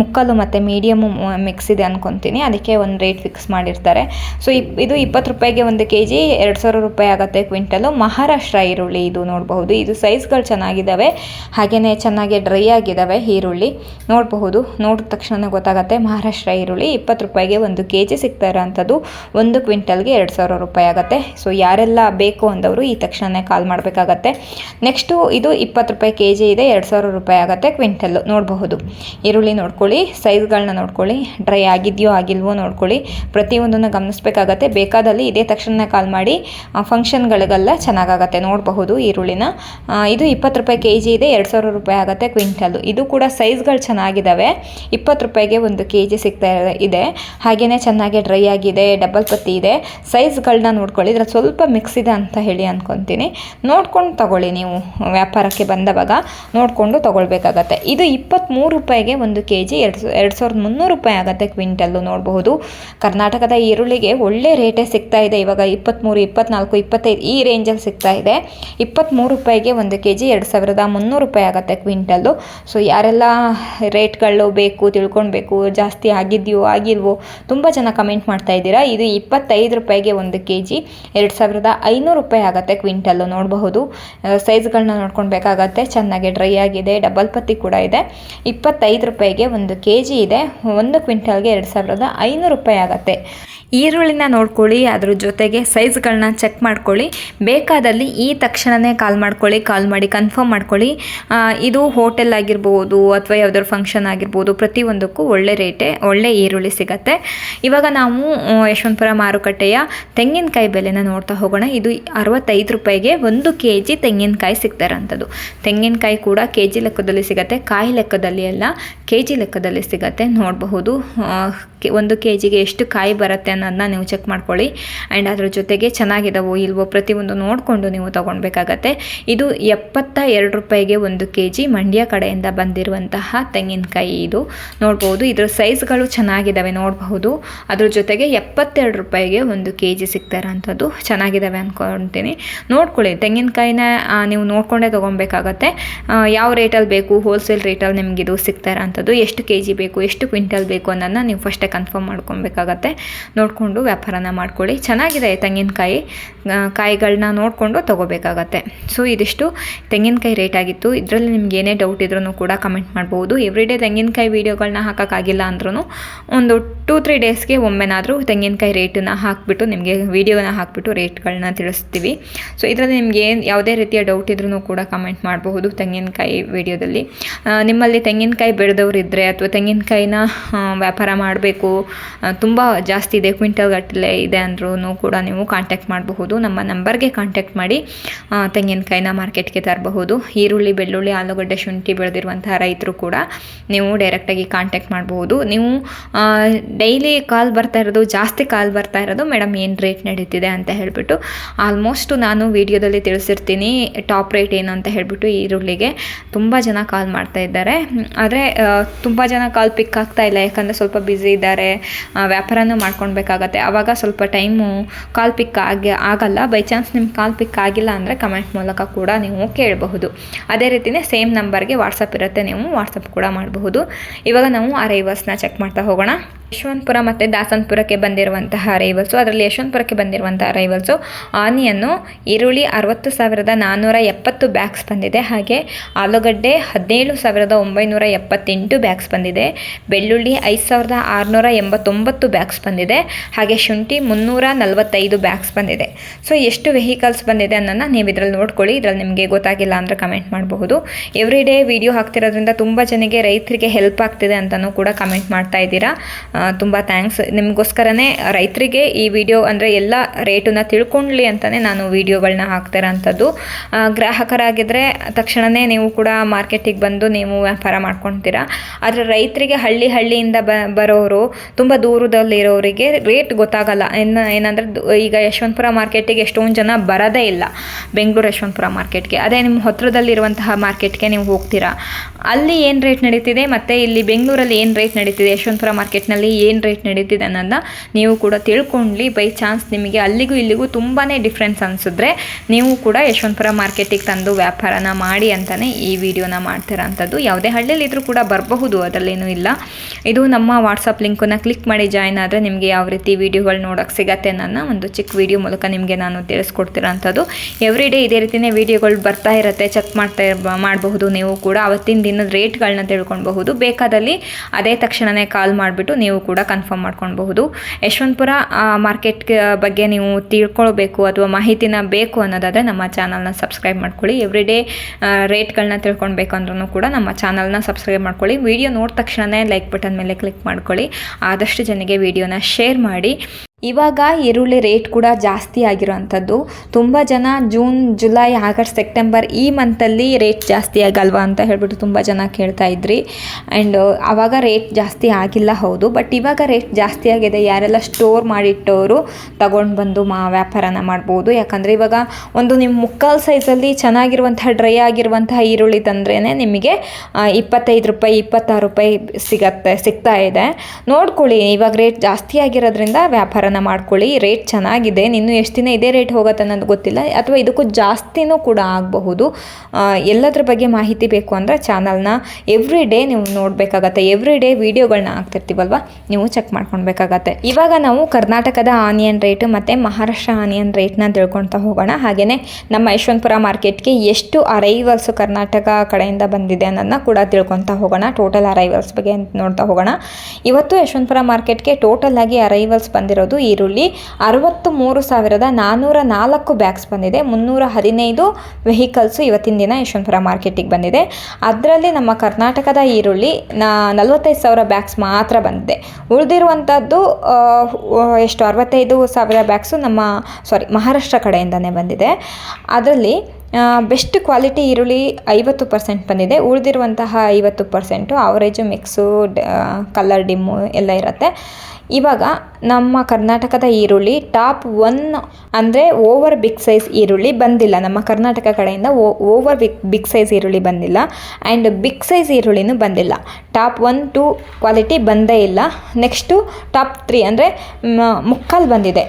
ಮುಕ್ಕಲು ಮತ್ತು ಮೀಡಿಯಮು ಮಿಕ್ಸ್ ಇದೆ ಅಂದ್ಕೊತೀನಿ ಅದಕ್ಕೆ ಒಂದು ರೇಟ್ ಫಿಕ್ಸ್ ಮಾಡಿರ್ತಾರೆ. ಸೊ ಇದು ಇಪ್ಪತ್ತು ರೂಪಾಯಿಗೆ ಒಂದು ಕೆ ಜಿ ಎರಡು ಸಾವಿರ ರೂಪಾಯಿ ಆಗುತ್ತೆ ಕ್ವಿಂಟಲು ಮಹಾರಾಷ್ಟ್ರ ಈರುಳ್ಳಿ ಇದು ನೋಡಬಹುದು. ಇದು ಸೈಜ್ಗಳು ಚೆನ್ನಾಗಿದ್ದಾವೆ ಹಾಗೆಯೇ ಚೆನ್ನಾಗಿ ಡ್ರೈ ಆಗಿದ್ದಾವೆ ಈರುಳ್ಳಿ. ನೋಡಬಹುದು. ನೋಡಿದ ತಕ್ಷಣ ಗೊತ್ತಾಗುತ್ತೆ ಮಹಾರಾಷ್ಟ್ರ ಈರುಳ್ಳಿ ಇಪ್ಪತ್ತು ರೂಪಾಯಿಗೆ ಒಂದು ಕೆ ಜಿ ಸಿಗ್ತಾ ಇರೋಂಥದ್ದು. ಒಂದು ಕ್ವಿಂಟಲ್ಗೆ ಎರಡು ಸಾವಿರ ರೂಪಾಯಿ ಆಗುತ್ತೆ. ಸೊ ಯಾರೆಲ್ಲ ಬೇಕು ಅಂದವರು ಈ ತಕ್ಷಣವೇ ಕಾಲ್ ಮಾಡಬೇಕಾಗತ್ತೆ. ನೆಕ್ಸ್ಟು ಇದು ಇಪ್ಪತ್ತು ರೂಪಾಯಿ ಕೆ ಜಿ ಇದೆ. ಎರಡು ಸಾವಿರ ರೂಪಾಯಿ ಆಗುತ್ತೆ ಕ್ವಿಂಟಲ್ಲು ನೋಡಬಹುದು. ಈರುಳ್ಳಿ ನೋಡ್ಕೊಳ್ಳಿ, ಸೈಜ್ಗಳನ್ನ ನೋಡ್ಕೊಳ್ಳಿ ಡ್ರೈ ಆಗಿದೆಯೋ ಆಗಿಲ್ವೋ ನೋಡ್ಕೊಳ್ಳಿ. ಪ್ರತಿಯೊಂದನ್ನು ಗಮನಿಸಬೇಕಾಗತ್ತೆ. ಬೇಕಾದಲ್ಲಿ ಇದೇ ತಕ್ಷಣ ಕಾಲ್ ಮಾಡಿ ಫಂಕ್ಷನ್ಗಳಿಗೆಲ್ಲ ಚೆನ್ನಾಗಾಗತ್ತೆ. ನೋಡಬಹುದು ಈರುಳ್ಳಿನ. ಇದು ಇಪ್ಪತ್ತು ರೂಪಾಯಿ ಕೆ ಜಿ ಇದೆ, ಎರಡು ಸಾವಿರ ರೂಪಾಯಿ ಆಗುತ್ತೆ ಕ್ವಿಂಟಲ್ಲು ಇದು ಕೂಡ ಸೈಜ್ಗಳು ಚೆನ್ನಾಗಿದ್ದಾವೆ ಇಪ್ಪತ್ತು ರೂಪಾಯಿಗೆ ಒಂದು ಕೆ ಜಿ ಸಿಗ್ತಾ ಇದೆ. ಹಾಗೆಯೇ ಚೆನ್ನಾಗಿ ಡ್ರೈ ಆಗಿದೆ ಡಬಲ್ ಪತ್ತಿ ಇದೆ. ಸೈಜ್ಗಳನ್ನ ನೋಡ್ಕೊಳ್ಳಿ. ಇದರಲ್ಲಿ ಸ್ವಲ್ಪ ಮಿಕ್ಸ್ ಇದೆ ಅಂತ ಹೇಳಿ ಅಂದ್ಕೊತೀನಿ ನೋಡ್ಕೊಂಡು ತಗೊಳ್ಳಿ ನೀವು ವ್ಯಾಪಾರಕ್ಕೆ ಬಂದವಾಗ. ನೋಡಿಕೊಂಡು ತಗೊಳ್ಬೇಕಾಗತ್ತೆ. ಇದು ಇಪ್ಪತ್ತ್ಮೂರು ರೂಪಾಯಿಗೆ ಒಂದು ಕೆ ಜಿ ಎರಡು ಎರಡು ಸಾವಿರದ ಮುನ್ನೂರು ರೂಪಾಯಿ ಆಗುತ್ತೆ ಕ್ವಿಂಟಲ್ಲು ನೋಡಬಹುದು. ಕರ್ನಾಟಕದ ಈರುಳ್ಳಿಗೆ ಒಳ್ಳೆ ರೇಟೇ ಸಿಗ್ತಾ ಇದೆ. ಇವಾಗ ಇಪ್ಪತ್ತ್ಮೂರು ಇಪ್ಪತ್ನಾಲ್ಕು, ಇಪ್ಪತ್ತೈದು ಈ ರೇಂಜಲ್ಲಿ ಸಿಗ್ತಾ ಇದೆ. ಇಪ್ಪತ್ತ್ಮೂರು ರೂಪಾಯಿಗೆ ಒಂದು ಕೆ ಜಿ ಎರಡು ಸಾವಿರದ ಮುನ್ನೂರು ರೂಪಾಯಿ ಆಗುತ್ತೆ ಕ್ವಿಂಟಲ್ಲು. ಸೊ, ಯಾರೆಲ್ಲ ರೇಟ್ಗಳು ಬೇಕು, ತಿಳ್ಕೊಳ್ಬೇಕು, ಜಾಸ್ತಿ ಆಗಿದೆಯೋ, ಆಗಿಲ್ವೋ, ತುಂಬ ಜನ ಕಮೆಂಟ್ ಮಾಡ್ತಾ ಇದ್ದೀರಾ. ಇದು ಇಪ್ಪತ್ತೈದು ರೂಪಾಯಿಗೆ ಒಂದು ಕೆ ಜಿ ಎರಡು ಸಾವಿರದ ಐನೂರು ರೂಪಾಯಿ ಆಗುತ್ತೆ ಕ್ವಿಂಟಲ್ಲು ನೋಡಬಹುದು. ಸೈಜ್ಗಳನ್ನ ನೋಡ್ಕೊಳ್ಬೇಕಾಗತ್ತೆ ಚೆನ್ನಾಗಿ ಡ್ರೈ ಆಗಿದೆ. ಡಬಲ್ ಪತ್ತಿ ಕೂಡ ಇದೆ. ಇಪ್ಪತ್ತೈದು ರೂಪಾಯಿಗೆ ಒಂದು ಕೆ ಜಿ ಇದೆ. ಒಂದು ಕ್ವಿಂಟಲ್ಗೆ ಎರಡು ಸಾವಿರದ ಐನೂರು ರೂಪಾಯಿ ಆಗುತ್ತೆ. ಈರುಳ್ಳಿನ ನೋಡ್ಕೊಳ್ಳಿ, ಅದ್ರ ಜೊತೆಗೆ ಸೈಜ್ಗಳನ್ನ ಚೆಕ್ ಮಾಡ್ಕೊಳ್ಳಿ. ಬೇಕಾದಲ್ಲಿ ಈ ತಕ್ಷಣವೇ ಕಾಲ್ ಮಾಡ್ಕೊಳ್ಳಿ ಕಾಲ್ ಮಾಡಿ ಕನ್ಫರ್ಮ್ ಮಾಡ್ಕೊಳ್ಳಿ. ಇದು ಹೋಟೆಲ್ ಆಗಿರ್ಬೋದು ಅಥವಾ ಯಾವುದಾದ್ರು ಫಂಕ್ಷನ್ ಆಗಿರ್ಬೋದು, ಪ್ರತಿಯೊಂದಕ್ಕೂ ಒಳ್ಳೆ ರೇಟೇ ಒಳ್ಳೆ ಈರುಳ್ಳಿ ಸಿಗತ್ತೆ. ಇವಾಗ ನಾವು ಯಶವಂತಪುರ ಮಾರುಕಟ್ಟೆಯ ತೆಂಗಿನಕಾಯಿ ಬೆಲೆನ ನೋಡ್ತಾ ಹೋಗೋಣ. ಇದು ಅರವತ್ತೈದು ರೂಪಾಯಿಗೆ ಒಂದು ಕೆ ಜಿ ತೆಂಗಿನಕಾಯಿ ಸಿಗ್ತಾರಂಥದ್ದು ತೆಂಗಿನಕಾಯಿ ಕೂಡ ಕೆ ಜಿ ಲೆಕ್ಕದಲ್ಲಿ ಸಿಗತ್ತೆ, ಕಾಯಿ ಲೆಕ್ಕದಲ್ಲಿ ಅಲ್ಲ ಕೆ ಜಿ ಲೆಕ್ಕದಲ್ಲಿ ಸಿಗತ್ತೆ. ನೋಡಬಹುದು ಒಂದು ಕೆ ಜಿಗೆ ಎಷ್ಟು ಕಾಯಿ ಬರುತ್ತೆ ಅನ್ನೋದನ್ನ ನೀವು ಚೆಕ್ ಮಾಡ್ಕೊಳ್ಳಿ. ಆ್ಯಂಡ್ ಅದ್ರ ಜೊತೆಗೆ ಚೆನ್ನಾಗಿದಾವೋ ಇಲ್ವೋ ಪ್ರತಿಯೊಂದು ನೋಡಿಕೊಂಡು ನೀವು ತೊಗೊಳ್ಬೇಕಾಗತ್ತೆ ಇದು ಎಪ್ಪತ್ತ ಎರಡು ರೂಪಾಯಿಗೆ ಒಂದು ಕೆ ಜಿ ಮಂಡ್ಯ ಕಡೆಯಿಂದ ಬಂದಿರುವಂತಹ ತೆಂಗಿನಕಾಯಿ ಇದು. ನೋಡ್ಬೋದು, ಇದರ ಸೈಜ್ಗಳು ಚೆನ್ನಾಗಿದ್ದಾವೆ ನೋಡಬಹುದು. ಅದ್ರ ಜೊತೆಗೆ ಎಪ್ಪತ್ತೆರಡು ರೂಪಾಯಿಗೆ ಒಂದು ಕೆ ಜಿ ಸಿಗ್ತಾರಂಥದ್ದು ಚೆನ್ನಾಗಿದ್ದಾವೆ ಅಂದ್ಕೊಳ್ತೀನಿ ನೋಡ್ಕೊಳ್ಳಿ, ತೆಂಗಿನಕಾಯಿನ ನೀವು ನೋಡಿಕೊಂಡೇ ತೊಗೊಬೇಕಾಗತ್ತೆ ಯಾವ ರೇಟಲ್ಲಿ ಬೇಕು ಹೋಲ್ಸೇಲ್ ರೇಟಲ್ಲಿ ನಿಮಗಿದು ಇದು ಇರೋಂಥದ್ದು ಎಷ್ಟು ಕೆ ಜಿ ಬೇಕು, ಎಷ್ಟು ಕ್ವಿಂಟಲ್ ಬೇಕು ಅನ್ನೋದನ್ನ ನೀವು ಫಸ್ಟೇ ಕನ್ಫರ್ಮ್ ಮಾಡ್ಕೊಬೇಕಾಗತ್ತೆ. ನೋಡಿಕೊಂಡು ವ್ಯಾಪಾರನ ಮಾಡ್ಕೊಳ್ಳಿ. ಚೆನ್ನಾಗಿದೆ ತೆಂಗಿನಕಾಯಿ. ಕಾಯಿಗಳನ್ನ ನೋಡಿಕೊಂಡು ತೊಗೋಬೇಕಾಗತ್ತೆ. ಸೊ ಇದಿಷ್ಟು ತೆಂಗಿನಕಾಯಿ ರೇಟ್ ಆಗಿತ್ತು. ಇದರಲ್ಲಿ ನಿಮ್ಗೆ ಏನೇ ಡೌಟ್ ಇದ್ರೂ ಕೂಡ ಕಮೆಂಟ್ ಮಾಡ್ಬೋದು. ಎವ್ರಿಡೇ ತೆಂಗಿನಕಾಯಿ ವೀಡಿಯೋಗಳನ್ನ ಹಾಕೋಕ್ಕಾಗಿಲ್ಲ ಅಂದ್ರೂ ಒಂದು ಟೂ ತ್ರೀ ಡೇಸ್ಗೆ ಒಮ್ಮೆನಾದರೂ ತೆಂಗಿನಕಾಯಿ ರೇಟನ್ನು ಹಾಕಿಬಿಟ್ಟು ನಿಮಗೆ ವೀಡಿಯೋನ ಹಾಕಿಬಿಟ್ಟು ರೇಟ್ಗಳನ್ನ ತಿಳಿಸ್ತೀವಿ. ಸೊ ಇದರಲ್ಲಿ ನಿಮ್ಗೆ ಏನು ಯಾವುದೇ ರೀತಿಯ ಡೌಟ್ ಇದ್ರೂ ಕೂಡ ಕಮೆಂಟ್ ಮಾಡಬಹುದು ತೆಂಗಿನಕಾಯಿ ವಿಡಿಯೋದಲ್ಲಿ ನಿಮ್ಮಲ್ಲಿ ತೆಂಗಿನಕಾಯಿ ಬೆಳೆದವರು ಇದ್ದರೆ ಅಥವಾ ತೆಂಗಿನಕಾಯಿನ ವ್ಯಾಪಾರ ಮಾಡಬೇಕು ತುಂಬ ಜಾಸ್ತಿ ಇದೆ, ಕ್ವಿಂಟಲ್ ಗಟ್ಟಲೆ ಇದೆ ಅಂದ್ರೂ ಕೂಡ ನೀವು ಕಾಂಟ್ಯಾಕ್ಟ್ ಮಾಡಬಹುದು. ನಮ್ಮ ನಂಬರ್ಗೆ ಕಾಂಟ್ಯಾಕ್ಟ್ ಮಾಡಿ. ತೆಂಗಿನಕಾಯಿನ ಮಾರ್ಕೆಟ್ಗೆ ತರಬಹುದು. ಈರುಳ್ಳಿ, ಬೆಳ್ಳುಳ್ಳಿ, ಆಲೂಗಡ್ಡೆ, ಶುಂಠಿ ಬೆಳೆದಿರುವಂತಹ ರೈತರು ಕೂಡ ನೀವು ಡೈರೆಕ್ಟಾಗಿ ಕಾಂಟ್ಯಾಕ್ಟ್ ಮಾಡಬಹುದು. ನೀವು ಡೈಲಿ ಕಾಲ್ ಬರ್ತಾ ಇರೋದು, ಜಾಸ್ತಿ ಕಾಲ್ ಬರ್ತಾ ಇರೋದು ಮೇಡಮ್ ಏನು ರೇಟ್ ನಡೀತಿದೆ ಅಂತ ಹೇಳಿಬಿಟ್ಟು ಆಲ್ಮೋಸ್ಟ್ ನಾನು ವಿಡಿಯೋದಲ್ಲಿ ತಿಳಿಸಿರ್ತೀನಿ ಟಾಪ್ ರೇಟ್ ಏನು ಅಂತ ಹೇಳಿಬಿಟ್ಟು ಈರುಳ್ಳಿಗೆ. ತುಂಬ ಜನ ಕಾಲ್ ಮಾಡ್ತಾ ಇದ್ದಾರೆ. ಆದರೆ ತುಂಬ ಜನ ಕಾಲ್ ಪಿಕ್ ಆಗ್ತಾ ಇಲ್ಲ ಯಾಕಂದರೆ ಸ್ವಲ್ಪ ಬ್ಯುಸಿ ಇದ್ದಾರೆ. ಆ, ವ್ಯಾಪಾರನೂ ಮಾಡ್ಕೊಳ್ಬೇಕಾಗತ್ತೆ. ಆವಾಗ ಸ್ವಲ್ಪ ಟೈಮು ಕಾಲ್ ಪಿಕ್ ಆಗಿ ಆಗಲ್ಲ. ಬೈ ಚಾನ್ಸ್ ನಿಮ್ಮ ಕಾಲ್ ಪಿಕ್ ಆಗಿಲ್ಲ ಅಂದರೆ ಕಮೆಂಟ್ ಮೂಲಕ ಕೂಡ ನೀವು ಕೇಳಬಹುದು. ಅದೇ ರೀತಿಯೇ ಸೇಮ್ ನಂಬರ್ಗೆ ವಾಟ್ಸಪ್ ಇರುತ್ತೆ ನೀವು ವಾಟ್ಸಪ್ ಕೂಡ ಮಾಡಬಹುದು. ಇವಾಗ ನಾವು ಆ ರೈವರ್ಸ್ನ ಚೆಕ್ ಮಾಡ್ತಾ ಹೋಗೋಣ. ಯಶವಂತಪುರ ಮತ್ತು ದಾಸನಪುರಕ್ಕೆ ಬಂದಿರುವಂತಹ ರೈವಲ್ಸು ಅದರಲ್ಲಿ ಯಶವಂತಪುರಕ್ಕೆ ಬಂದಿರುವಂತಹ ರೈವಲ್ಸು ಆನಿಯನ್ನು ಈರುಳ್ಳಿ ಅರವತ್ತು ಸಾವಿರದ ನಾನ್ನೂರ ಎಪ್ಪತ್ತು ಬ್ಯಾಗ್ಸ್ ಬಂದಿದೆ. ಹಾಗೆ ಆಲೂಗಡ್ಡೆ ಹದಿನೇಳು ಸಾವಿರದ ಒಂಬೈನೂರ ಎಪ್ಪತ್ತೆಂಟು ಬ್ಯಾಗ್ಸ್ ಬಂದಿದೆ. ಬೆಳ್ಳುಳ್ಳಿ ಐದು ಸಾವಿರದ ಆರುನೂರ ಎಂಬತ್ತೊಂಬತ್ತು ಬ್ಯಾಗ್ಸ್ ಬಂದಿದೆ. ಹಾಗೆ ಶುಂಠಿ ಮುನ್ನೂರ ನಲವತ್ತೈದು ಬ್ಯಾಗ್ಸ್ ಬಂದಿದೆ. ಸೊ ಎಷ್ಟು ವೆಹಿಕಲ್ಸ್ ಬಂದಿದೆ ಅನ್ನೋದನ್ನ ನೀವು ಇದರಲ್ಲಿ ನೋಡ್ಕೊಳ್ಳಿ. ಇದರಲ್ಲಿ ನಿಮಗೆ ಗೊತ್ತಾಗಿಲ್ಲ ಅಂದರೆ ಕಮೆಂಟ್ ಮಾಡಬಹುದು. ಎವ್ರಿ ಡೇ ವಿಡಿಯೋ ಹಾಕ್ತಿರೋದ್ರಿಂದ ತುಂಬ ಜನಕ್ಕೆ, ರೈತರಿಗೆ ಹೆಲ್ಪ್ ಆಗ್ತಿದೆ ಅಂತಲೂ ಕೂಡ ಕಮೆಂಟ್ ಮಾಡ್ತಾ ಇದ್ದೀರಾ. ತುಂಬ ಥ್ಯಾಂಕ್ಸ್ ನಿಮಗೋಸ್ಕರನೇ ರೈತರಿಗೆ ಈ ವಿಡಿಯೋ ಅಂದರೆ ಎಲ್ಲ ರೇಟನ್ನು ತಿಳ್ಕೊಳ್ಳಿ ಅಂತಲೇ ನಾನು ವೀಡಿಯೋಗಳನ್ನ ಹಾಕ್ತಿರೋಂಥದ್ದು. ಗ್ರಾಹಕರಾಗಿದ್ದರೆ ತಕ್ಷಣವೇ ನೀವು ಕೂಡ ಮಾರ್ಕೆಟಿಗೆ ಬಂದು ನೀವು ವ್ಯಾಪಾರ ಮಾಡ್ಕೊತೀರಾ. ಆದರೆ ರೈತರಿಗೆ ಹಳ್ಳಿ ಹಳ್ಳಿಯಿಂದ ಬ, ಬರೋರು, ತುಂಬ ದೂರದಲ್ಲಿರೋರಿಗೆ ರೇಟ್ ಗೊತ್ತಾಗಲ್ಲ. ಏನು, ಏನಂದರೆ ಈಗ ಯಶವಂತಪುರ ಮಾರ್ಕೆಟಿಗೆ ಎಷ್ಟೊಂದು ಜನ ಬರೋದೇ ಇಲ್ಲ. ಬೆಂಗಳೂರು ಯಶವಂತಪುರ ಮಾರ್ಕೆಟ್ಗೆ ಅದೇ ನಿಮ್ಮ ಹತ್ರದಲ್ಲಿರುವಂತಹ ಮಾರ್ಕೆಟ್ಗೆ ನೀವು ಹೋಗ್ತೀರಾ. ಅಲ್ಲಿ ಏನು ರೇಟ್ ನಡೀತಿದೆ ಮತ್ತು ಇಲ್ಲಿ ಬೆಂಗಳೂರಲ್ಲಿ ಏನು ರೇಟ್ ನಡೀತಿದೆ, ಯಶವಂತಪುರ ಮಾರ್ಕೆಟ್ನಲ್ಲಿ ಏನು ರೇಟ್ ನಡೀತಿದೆ ಅನ್ನೋದನ್ನ ನೀವು ಕೂಡ ತಿಳ್ಕೊಂಡ್ಲಿ ಬೈ ಚಾನ್ಸ್ ನಿಮಗೆ ಅಲ್ಲಿಗೂ ಇಲ್ಲಿಗೂ ತುಂಬಾ ಡಿಫ್ರೆನ್ಸ್ ಅನಿಸಿದ್ರೆ ನೀವು ಕೂಡ ಯಶವಂತಪುರ ಮಾರ್ಕೆಟಿಗೆ ತಂದು ವ್ಯಾಪಾರನ ಮಾಡಿ ಅಂತಲೇ ಈ ವಿಡಿಯೋನ ಮಾಡ್ತಿರೋಂಥದ್ದು ಯಾವುದೇ ಹಳ್ಳಿಯಲ್ಲಿದ್ದರೂ ಕೂಡ ಬರಬಹುದು, ಅದರಲ್ಲೇನೂ ಇಲ್ಲ. ಇದು ನಮ್ಮ ವಾಟ್ಸಪ್ ಲಿಂಕನ್ನು ಕ್ಲಿಕ್ ಮಾಡಿ ಜಾಯ್ನ್ ಆದರೆ ನಿಮಗೆ ಯಾವ ರೀತಿ ವಿಡಿಯೋಗಳು ನೋಡೋಕ್ಕೆ ಸಿಗತ್ತೆ ನನ್ನ ಒಂದು ಚಿಕ್ಕ ವಿಡಿಯೋ ಮೂಲಕ ನಿಮಗೆ ನಾನು ತಿಳಿಸ್ಕೊಡ್ತಿರೋಂಥದ್ದು ಎವ್ರಿ ಡೇ ಇದೇ ರೀತಿಯೇ ವಿಡಿಯೋಗಳು ಬರ್ತಾ ಇರುತ್ತೆ ಚೆಕ್ ಮಾಡ್ತಾ ಮಾಡಬಹುದು ನೀವು ಕೂಡ. ಅವತ್ತಿನ ದಿನದ ರೇಟ್ಗಳನ್ನ ತಿಳ್ಕೊಳ್ಬಹುದು. ಬೇಕಾದಲ್ಲಿ ಅದೇ ತಕ್ಷಣವೇ ಕಾಲ್ ಮಾಡಿಬಿಟ್ಟು ನೀವು ಕೂಡ ಕನ್ಫರ್ಮ್ ಮಾಡ್ಕೊಳ್ಬಹುದು. ಯಶವಂತಪುರ ಮಾರ್ಕೆಟ್ ಬಗ್ಗೆ ನೀವು ತಿಳ್ಕೊಳ್ಬೇಕು ಅಥವಾ ಮಾಹಿತಿನ ಬೇಕು ಅನ್ನೋದಾದರೆ ನಮ್ಮ ಚಾನಲ್ನ ಸಬ್ಸ್ಕ್ರೈಬ್ ಮಾಡ್ಕೊಳ್ಳಿ. ಎವ್ರಿ ಡೇ ರೇಟ್ಗಳನ್ನ ತಿಳ್ಕೊಳ್ಬೇಕು ಅಂದ್ರೂ ಕೂಡ ನಮ್ಮ ಚಾನಲ್ನ ಸಬ್ಸ್ಕ್ರೈಬ್ ಮಾಡ್ಕೊಳ್ಳಿ. ವಿಡಿಯೋ ನೋಡಿದ ತಕ್ಷಣವೇ ಲೈಕ್ ಬಟನ್ ಮೇಲೆ ಕ್ಲಿಕ್ ಮಾಡ್ಕೊಳ್ಳಿ. ಆದಷ್ಟು ಜನಗೆ ವಿಡಿಯೋನ ಶೇರ್ ಮಾಡಿ. ಇವಾಗ ಈರುಳ್ಳಿ ರೇಟ್ ಕೂಡ ಜಾಸ್ತಿ ಆಗಿರೋವಂಥದ್ದು. ತುಂಬ ಜನ ಜೂನ್, ಜುಲೈ, ಆಗಸ್ಟ್, ಸೆಪ್ಟೆಂಬರ್ ಈ ಮಂತಲ್ಲಿ ರೇಟ್ ಜಾಸ್ತಿ ಆಗಲ್ವಾ ಅಂತ ಹೇಳ್ಬಿಟ್ಟು ತುಂಬ ಜನ ಕೇಳ್ತಾ ಇದ್ರಿ. ಆ್ಯಂಡ್ ಆವಾಗ ರೇಟ್ ಜಾಸ್ತಿ ಆಗಿಲ್ಲ ಹೌದು. ಬಟ್ ಇವಾಗ ರೇಟ್ ಜಾಸ್ತಿ ಆಗಿದೆ. ಯಾರೆಲ್ಲ ಸ್ಟೋರ್ ಮಾಡಿಟ್ಟವರು ತಗೊಂಡು ಬಂದು ಮಾ ವ್ಯಾಪಾರನ ಮಾಡ್ಬೋದು. ಯಾಕಂದರೆ ಇವಾಗ ಒಂದು ನಿಮ್ಮ ಮುಕ್ಕಾಲು ಸೈಜಲ್ಲಿ ಚೆನ್ನಾಗಿರುವಂತಹ ಡ್ರೈ ಆಗಿರುವಂತಹ ಈರುಳ್ಳಿ ತಂದ್ರೇ ನಿಮಗೆ ಇಪ್ಪತ್ತೈದು ರೂಪಾಯಿ, ಇಪ್ಪತ್ತಾರು ರೂಪಾಯಿ ಸಿಗತ್ತೆ, ಸಿಗ್ತಾ ಇದೆ. ನೋಡ್ಕೊಳ್ಳಿ, ಇವಾಗ ರೇಟ್ ಜಾಸ್ತಿ ಆಗಿರೋದ್ರಿಂದ ವ್ಯಾಪಾರನ ಮಾಡ್ಕೊಳ್ಳಿ ರೇಟ್ ಚೆನ್ನಾಗಿದೆ ಇನ್ನು ಎಷ್ಟು ದಿನ ಇದೇ ರೇಟ್ ಹೋಗುತ್ತೆ ಅನ್ನೋದು ಗೊತ್ತಿಲ್ಲ, ಅಥವಾ ಇದಕ್ಕೂ ಜಾಸ್ತಿನೂ ಕೂಡ ಆಗಬಹುದು. ಎಲ್ಲದ್ರ ಬಗ್ಗೆ ಮಾಹಿತಿ ಬೇಕು ಅಂದರೆ ಚಾನಲ್ನ ಎವ್ರಿ ಡೇ ನೀವು ನೋಡಬೇಕಾಗತ್ತೆ ಎವ್ರಿ ಡೇ ವೀಡಿಯೋಗಳನ್ನ ಹಾಕ್ತಿರ್ತೀವಲ್ವ, ನೀವು ಚೆಕ್ ಮಾಡ್ಕೊಳ್ಬೇಕಾಗತ್ತೆ ಇವಾಗ ನಾವು ಕರ್ನಾಟಕದ ಆನಿಯನ್ ರೇಟ್ ಮತ್ತು ಮಹಾರಾಷ್ಟ್ರ ಆನಿಯನ್ ರೇಟ್ನ ತಿಳ್ಕೊಳ್ತಾ ಹೋಗೋಣ. ಹಾಗೆಯೇ ನಮ್ಮ ಯಶವಂತಪುರ ಮಾರ್ಕೆಟ್ಗೆ ಎಷ್ಟು ಅರೈವಲ್ಸ್ ಕರ್ನಾಟಕ ಕಡೆಯಿಂದ ಬಂದಿದೆ ಅನ್ನೋದನ್ನ ಕೂಡ ತಿಳ್ಕೊತಾ ಹೋಗೋಣ ಟೋಟಲ್ ಅರೈವಲ್ಸ್ ಬಗ್ಗೆ ಅಂತ ನೋಡ್ತಾ ಹೋಗೋಣ. ಇವತ್ತು ಯಶವಂತಪುರ ಮಾರ್ಕೆಟ್ಗೆ ಟೋಟಲ್ ಆಗಿ ಅರೈವಲ್ಸ್ ಬಂದಿರೋದು ಈರುಳ್ಳಿ, ಅರವತ್ತು ಮೂರು ಸಾವಿರದ ನಾನ್ನೂರ ನಾಲ್ಕು ಬ್ಯಾಗ್ಸ್ ಬಂದಿದೆ. ಮುನ್ನೂರ ಹದಿನೈದು ವೆಹಿಕಲ್ಸು ಇವತ್ತಿನ ದಿನ ಯಶವಂತಪುರ ಮಾರ್ಕೆಟಿಗೆ ಬಂದಿದೆ. ಅದರಲ್ಲಿ ನಮ್ಮ ಕರ್ನಾಟಕದ ಈರುಳ್ಳಿ ನಲವತ್ತೈದು ಸಾವಿರ ಬ್ಯಾಗ್ಸ್ ಮಾತ್ರ ಬಂದಿದೆ. ಉಳಿದಿರುವಂಥದ್ದು ಎಷ್ಟು, ಅರವತ್ತೈದು ಸಾವಿರ ಬ್ಯಾಗ್ಸು ನಮ್ಮ, ಸಾರಿ, ಮಹಾರಾಷ್ಟ್ರ ಕಡೆಯಿಂದನೇ ಬಂದಿದೆ. ಅದರಲ್ಲಿ ಬೆಸ್ಟ್ ಕ್ವಾಲಿಟಿ ಈರುಳ್ಳಿ ಐವತ್ತು ಪರ್ಸೆಂಟ್ ಬಂದಿದೆ. ಉಳಿದಿರುವಂತಹ ಐವತ್ತು percent, average, mix colour, dim ಎಲ್ಲ ಇರುತ್ತೆ. ಇವಾಗ ನಮ್ಮ ಕರ್ನಾಟಕದ ಈರುಳ್ಳಿ ಟಾಪ್ ಒನ್ ಅಂದರೆ ಓವರ್ ಬಿಗ್ ಸೈಜ್ ಈರುಳ್ಳಿ ಬಂದಿಲ್ಲ. ನಮ್ಮ ಕರ್ನಾಟಕ ಕಡೆಯಿಂದ ಓವರ್ ಬಿಗ್ ಬಿಗ್ ಸೈಜ್ ಈರುಳ್ಳಿ ಬಂದಿಲ್ಲ. ಆ್ಯಂಡ್ ಬಿಗ್ ಸೈಜ್ ಈರುಳ್ಳಿನೂ ಬಂದಿಲ್ಲ. ಟಾಪ್ ಒನ್ ಟು ಕ್ವಾಲಿಟಿ ಬಂದೇ ಇಲ್ಲ. ನೆಕ್ಸ್ಟು ಟಾಪ್ ತ್ರೀ ಅಂದರೆ ಮುಕ್ಕಾಲು ಬಂದಿದೆ.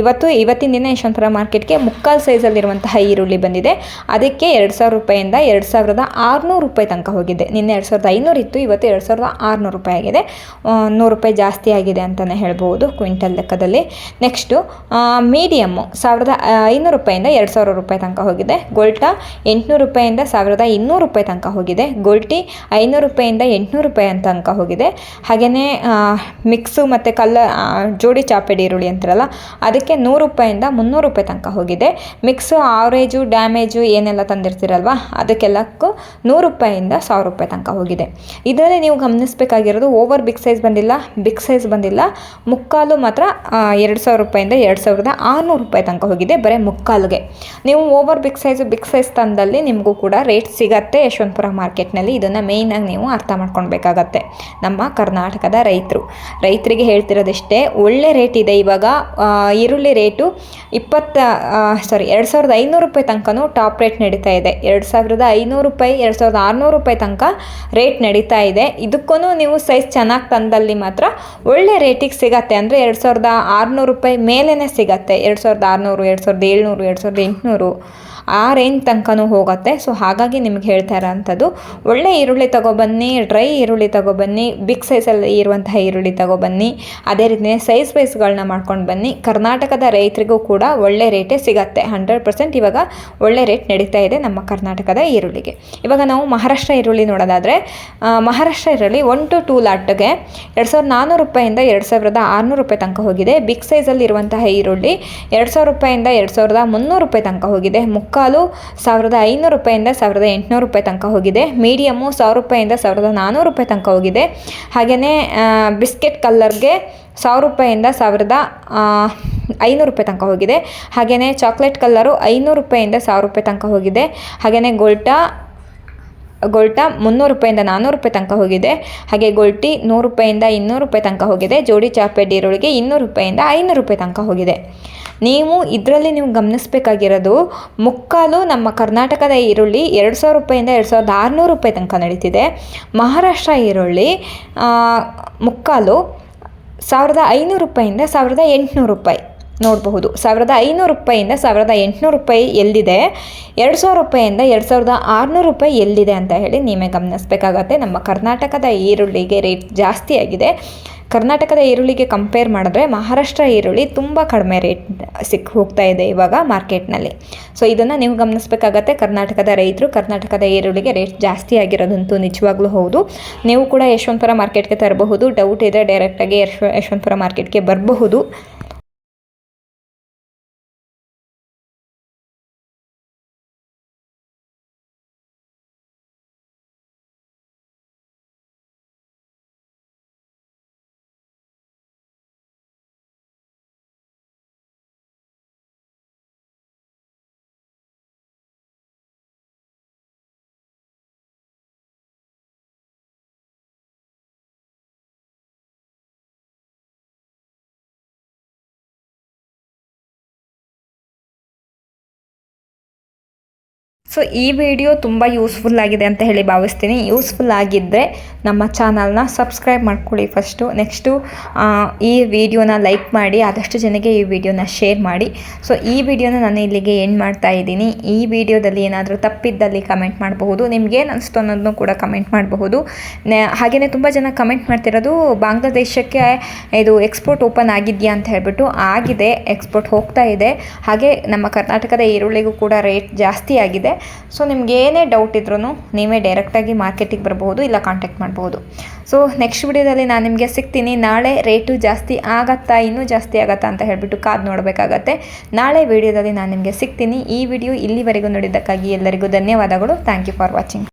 ಇವತ್ತು ಇವತ್ತಿನ ದಿನ ಯಶವಂತಪುರ ಮಾರ್ಕೆಟ್ಗೆ ಮುಕ್ಕಾಲು ಸೈಜಲ್ಲಿರುವಂತಹ ಈರುಳ್ಳಿ ಬಂದಿದೆ. ಅದಕ್ಕೆ ಎರಡು ಸಾವಿರ ರೂಪಾಯಿಂದ ಎರಡು ಸಾವಿರದ ಆರುನೂರು ರೂಪಾಯಿ ತನಕ ಹೋಗಿದೆ. ನಿನ್ನೆ ಎರಡು ಸಾವಿರದ ಐನೂರು ಇತ್ತು, ಇವತ್ತು ಎರಡು ಸಾವಿರದ ಆರುನೂರು ರೂಪಾಯಿ ಆಗಿದೆ. ನೂರು ರೂಪಾಯಿ ಜಾಸ್ತಿ ಆಗಿದೆ ಅಂತಲೇ ಹೇಳ್ಬೋದು ಕ್ವಿಂಟಲ್ ಲೆಕ್ಕದಲ್ಲಿ. ನೆಕ್ಸ್ಟು ಮೀಡಿಯಮ್ಮು ಸಾವಿರದ ಐನೂರು ರೂಪಾಯಿಂದ ಎರಡು ಸಾವಿರ ರೂಪಾಯಿ ತನಕ ಹೋಗಿದೆ. ಗೋಲ್ಟಾ ಎಂಟುನೂರು ರೂಪಾಯಿಂದ ಸಾವಿರದ ಇನ್ನೂರು ರೂಪಾಯಿ ತನಕ ಹೋಗಿದೆ. ಗೋಲ್ಟಿ ಐನೂರು ರೂಪಾಯಿಂದ ಎಂಟುನೂರು ರೂಪಾಯಿ ಅಂತ ತನಕ ಹೋಗಿದೆ. ಹಾಗೆಯೇ ಮಿಕ್ಸು ಮತ್ತು ಕಲ್ಲ ಜೋಡಿ ಚಾಪೆಡಿ ಈರುಳ್ಳಿ ಅಂತಾರಲ್ಲ, ಅದಕ್ಕೆ ನೂರು ರೂಪಾಯಿಂದ ಮುನ್ನೂರು ರೂಪಾಯಿ ತನಕ ಹೋಗಿದೆ. ಮಿಕ್ಸು ಆವ್ರೇಜು ಡ್ಯಾಮೇಜು ಏನೆಲ್ಲ ತಂದಿರ್ತೀರಲ್ವ? ಅದಕ್ಕೆಲ್ಲಕ್ಕೂ ನೂರು ರೂಪಾಯಿಂದ ಸಾವಿರ ರೂಪಾಯಿ ತನಕ ಹೋಗಿದೆ. ಇದರಲ್ಲಿ ನೀವು ಗಮನಿಸಬೇಕಾಗಿರೋದು ಓವರ್ ಬಿಗ್ ಸೈಜ್ ಬಂದಿಲ್ಲ ಬಿಗ್ ಸೈಜ್ ಬಂದಿಲ್ಲ. ಮುಕ್ಕಾಲು ಮಾತ್ರ ಎರಡು ಸಾವಿರ ರೂಪಾಯಿಂದ ಎರಡು ಸಾವಿರದ ಆರುನೂರು ರೂಪಾಯಿ ತನಕ ಹೋಗಿದೆ ಬರೀ ಮುಕ್ಕಾಲಿಗೆ. ನೀವು over big size big size ತಂದಲ್ಲಿ ನಿಮಗೂ ಕೂಡ ರೇಟ್ ಸಿಗತ್ತೆ ಯಶವಂತಪುರ ಮಾರ್ಕೆಟ್ನಲ್ಲಿ. ಇದನ್ನು ಮೇಯ್ನಾಗಿ ನೀವು ಅರ್ಥ ಮಾಡ್ಕೊಳ್ಬೇಕಾಗತ್ತೆ. ನಮ್ಮ ಕರ್ನಾಟಕದ ರೈತರು. ರೈತರಿಗೆ ಹೇಳ್ತಿರೋದಿಷ್ಟೇ, ಒಳ್ಳೆ ರೇಟ್ ಇದೆ ಇವಾಗ. ಈರುಳ್ಳಿ ರೇಟು ಇಪ್ಪತ್ತ ಸಾರಿ ಎರಡು ಸಾವಿರದ ಐನೂರು ರೂಪಾಯಿ ತನಕನೂ ಟಾಪ್ ರೇಟ್ ನಡೀತಾ ಇದೆ. ಎರಡು ಸಾವಿರದ ಐನೂರು ರೂಪಾಯಿ, ಎರಡು ಸಾವಿರದ ಆರುನೂರು ರೂಪಾಯಿ ತನಕ ರೇಟ್ ನಡೀತಾ ಇದೆ. ಇದಕ್ಕೂ ನೀವು ಸೈಜ್ ಚೆನ್ನಾಗಿ ತಂದಲ್ಲಿ ಮಾತ್ರ ಒಳ್ಳೆ ರೇಟಿಗೆ ಸಿಗತ್ತೆ. ಅಂದರೆ ಎರಡು ಸಾವಿರದ ಆರುನೂರು ರೂಪಾಯಿ ಮೇಲೇ ಸಿಗತ್ತೆ. ಎರಡು ಸಾವಿರದ ಆರುನೂರು, ಎರಡು ಸಾವಿರದ ಏಳ್ನೂರು, ಎರಡು ಸಾವಿರದ ಎಂಟುನೂರು ಆ ರೇಂಜ್ ತನಕನೂ ಹೋಗುತ್ತೆ. ಸೊ ಹಾಗಾಗಿ ನಿಮ್ಗೆ ಹೇಳ್ತಾ ಇರೋಂಥದ್ದು, ಒಳ್ಳೆ ಈರುಳ್ಳಿ ತಗೊಬನ್ನಿ ಡ್ರೈ ಈರುಳ್ಳಿ ತಗೊಬನ್ನಿ ಬಿಗ್ ಸೈಜಲ್ಲಿ ಇರುವಂತಹ ಈರುಳ್ಳಿ ತಗೊಬನ್ನಿ, ಅದೇ ರೀತಿ ಸೈಜ್ ವೈಸ್ಗಳನ್ನ ಮಾಡ್ಕೊಂಡು ಬನ್ನಿ. ಕರ್ನಾಟಕದ ರೈತರಿಗೂ ಕೂಡ ಒಳ್ಳೆ ರೇಟೇ ಸಿಗತ್ತೆ. ಹಂಡ್ರೆಡ್ ಪರ್ಸೆಂಟ್ ಇವಾಗ ಒಳ್ಳೆ ರೇಟ್ ನಡೀತಾ ಇದೆ ನಮ್ಮ ಕರ್ನಾಟಕದ ಈರುಳ್ಳಿಗೆ. ಇವಾಗ ನಾವು ಮಹಾರಾಷ್ಟ್ರ ಈರುಳ್ಳಿ ನೋಡೋದಾದರೆ ಮಹಾರಾಷ್ಟ್ರ ಈರುಳ್ಳಿ ಒನ್ ಟು ಟೂ ಲಾಟ್ಗೆ ಎರಡು ಸಾವಿರದ ನಾನ್ನೂರು ರೂಪಾಯಿಂದ ಎರಡು ಸಾವಿರದ ಆರುನೂರು ರೂಪಾಯಿ ತನಕ ಹೋಗಿದೆ. ಬಿಗ್ ಸೈಜಲ್ಲಿ ಇರುವಂತಹ ಈರುಳ್ಳಿ ಎರಡು ಸಾವಿರ ರೂಪಾಯಿಂದ ಎರಡು ಸಾವಿರದ ಮುನ್ನೂರು ರೂಪಾಯಿ ತನಕ ಹೋಗಿದೆ. ಮುಕ್ಕಾಲು ಸಾವಿರದ ಐನೂರು ರೂಪಾಯಿಂದ ಸಾವಿರದ ಎಂಟುನೂರು ರೂಪಾಯಿ ತನಕ ಹೋಗಿದೆ. ಮೀಡಿಯಮ್ಮು ಸಾವಿರ ರೂಪಾಯಿಂದ ಸಾವಿರದ ನಾನ್ನೂರು ರೂಪಾಯಿ ತನಕ ಹೋಗಿದೆ. ಹಾಗೆಯೇ ಬಿಸ್ಕೆಟ್ ಕಲ್ಲರ್ಗೆ ಸಾವಿರ ರೂಪಾಯಿಂದ ಸಾವಿರದ ಐನೂರು ರೂಪಾಯಿ ತನಕ ಹೋಗಿದೆ. ಹಾಗೆಯೇ ಚಾಕ್ಲೇಟ್ ಕಲ್ಲರು ಐನೂರು ರೂಪಾಯಿಂದ ಸಾವಿರ ರೂಪಾಯಿ ತನಕ ಹೋಗಿದೆ. ಹಾಗೆಯೇ ಗೋಲ್ಟಾ ಗೋಲ್ಟಾ ಮುನ್ನೂರು ರೂಪಾಯಿಂದ ನಾನ್ನೂರು ರೂಪಾಯಿ ತನಕ ಹೋಗಿದೆ. ಹಾಗೆ ಗೋಲ್ಟಿ ನೂರು ರೂಪಾಯಿಂದ ಇನ್ನೂರು ರೂಪಾಯಿ ತನಕ ಹೋಗಿದೆ. ಜೋಡಿ ಚಾಪೆಡ್ ಈರುಳ್ಳಿಗೆ ಇನ್ನೂರು ರೂಪಾಯಿಂದ ಐನೂರು ರೂಪಾಯಿ ತನಕ ಹೋಗಿದೆ. ನೀವು ಇದರಲ್ಲಿ ನೀವು ಗಮನಿಸಬೇಕಾಗಿರೋದು ಮುಕ್ಕಾಲು ನಮ್ಮ ಕರ್ನಾಟಕದ ಈರುಳ್ಳಿ ಎರಡು ಸಾವಿರ ರೂಪಾಯಿಂದ ಎರಡು ಸಾವಿರದ ಆರುನೂರು ರೂಪಾಯಿ ತನಕ ನಡೀತಿದೆ. ಮಹಾರಾಷ್ಟ್ರ ಈರುಳ್ಳಿ ಮುಕ್ಕಾಲು ಸಾವಿರದ ಐನೂರು ರೂಪಾಯಿಂದ ಸಾವಿರದ ಎಂಟುನೂರು ರೂಪಾಯಿ. ನೋಡಬಹುದು. ಸಾವಿರದ ಐನೂರು ರೂಪಾಯಿಂದ ಸಾವಿರದ ಎಂಟುನೂರು ರೂಪಾಯಿ ಎಲ್ಲಿದೆ? ಎರಡು ಸಾವಿರ ರೂಪಾಯಿಂದ ಎರಡು ಸಾವಿರದ ಆರುನೂರು ರೂಪಾಯಿ ಎಲ್ಲಿದೆ ಅಂತ ಹೇಳಿ ನೀವೇ ಗಮನಿಸಬೇಕಾಗತ್ತೆ. ನಮ್ಮ ಕರ್ನಾಟಕದ ಈರುಳ್ಳಿಗೆ ರೇಟ್ ಜಾಸ್ತಿ ಆಗಿದೆ. ಕರ್ನಾಟಕದ ಈರುಳ್ಳಿಗೆ ಕಂಪೇರ್ ಮಾಡಿದ್ರೆ ಮಹಾರಾಷ್ಟ್ರ ಈರುಳ್ಳಿ ತುಂಬ ಕಡಿಮೆ ರೇಟ್ ಸಿಕ್, ಹೋಗ್ತಾ ಇದೆ ಇವಾಗ ಮಾರ್ಕೆಟ್ನಲ್ಲಿ ಸೊ ಇದನ್ನು ನೀವು ಗಮನಿಸಬೇಕಾಗತ್ತೆ. ಕರ್ನಾಟಕದ ರೈತರು ಕರ್ನಾಟಕದ ಈರುಳ್ಳಿಗೆ ರೇಟ್ ಜಾಸ್ತಿ ಆಗಿರೋದಂತೂ ನಿಜವಾಗ್ಲೂ ಹೌದು. ನೀವು ಕೂಡ ಯಶವಂತಪುರ ಮಾರ್ಕೆಟ್ಗೆ ತರಬಹುದು. ಡೌಟ್ ಇದ್ದರೆ ಡೈರೆಕ್ಟಾಗಿ ಯಶ್ ಯಶವಂತಪುರ ಮಾರ್ಕೆಟ್ಗೆ ಬರಬಹುದು. ಸೊ ಈ ವಿಡಿಯೋ ತುಂಬ ಯೂಸ್ಫುಲ್ ಆಗಿದೆ ಅಂತ ಹೇಳಿ ಭಾವಿಸ್ತೀನಿ. ಯೂಸ್ಫುಲ್ ಆಗಿದ್ದರೆ ನಮ್ಮ ಚಾನಲ್ನ ಸಬ್ಸ್ಕ್ರೈಬ್ ಮಾಡ್ಕೊಳ್ಳಿ ಫಸ್ಟು ನೆಕ್ಸ್ಟು ಈ ವಿಡಿಯೋನ ಲೈಕ್ ಮಾಡಿ, ಆದಷ್ಟು ಜನಕ್ಕೆ ಈ ವಿಡಿಯೋನ ಶೇರ್ ಮಾಡಿ. ಸೊ ಈ ವಿಡಿಯೋನ ನಾನು ಇಲ್ಲಿಗೆ ಎಂಡ್ ಮಾಡ್ತಾ ಇದ್ದೀನಿ. ಈ ವಿಡಿಯೋದಲ್ಲಿ ಏನಾದರೂ ತಪ್ಪಿದ್ದಲ್ಲಿ ಕಮೆಂಟ್ ಮಾಡಬಹುದು. ನಿಮ್ಗೇನು ಅನಿಸ್ತು ಅನ್ನೋದನ್ನು ಕೂಡ ಕಮೆಂಟ್ ಮಾಡಬಹುದು. ಹಾಗೆಯೇ ತುಂಬ ಜನ ಕಮೆಂಟ್ ಮಾಡ್ತಿರೋದು, ಬಾಂಗ್ಲಾದೇಶಕ್ಕೆ ಇದು ಎಕ್ಸ್ಪೋರ್ಟ್ ಓಪನ್ ಆಗಿದೆಯಾ ಅಂತ ಹೇಳ್ಬಿಟ್ಟು ಆಗಿದೆ ಎಕ್ಸ್ಪೋರ್ಟ್ ಹೋಗ್ತಾ ಇದೆ. ಹಾಗೆ ನಮ್ಮ ಕರ್ನಾಟಕದ ಈರುಳ್ಳಿಗೂ ಕೂಡ ರೇಟ್ ಜಾಸ್ತಿ ಆಗಿದೆ. ಸೊ ನಿಮ್ಗೆ ಏನೇ ಡೌಟ್ ಇದ್ರೂ ನೀವೇ ಡೈರೆಕ್ಟಾಗಿ ಮಾರ್ಕೆಟಿಗೆ ಬರಬಹುದು ಇಲ್ಲ ಕಾಂಟ್ಯಾಕ್ಟ್ ಮಾಡಬಹುದು. ಸೊ ನೆಕ್ಸ್ಟ್ ವಿಡಿಯೋದಲ್ಲಿ ನಾನು ನಿಮಗೆ ಸಿಗ್ತೀನಿ. ನಾಳೆ ರೇಟು ಜಾಸ್ತಿ ಆಗತ್ತಾ, ಇನ್ನೂ ಜಾಸ್ತಿ ಆಗತ್ತಾ ಅಂತ ಹೇಳಿಬಿಟ್ಟು ಕಾದು ನೋಡಬೇಕಾಗತ್ತೆ. ನಾಳೆ ವಿಡಿಯೋದಲ್ಲಿ ನಾನು ನಿಮಗೆ ಸಿಗ್ತೀನಿ. ಈ ವಿಡಿಯೋ ಇಲ್ಲಿವರೆಗೂ ನೋಡಿದ್ದಕ್ಕಾಗಿ ಎಲ್ಲರಿಗೂ ಧನ್ಯವಾದಗಳು. Thank you for watching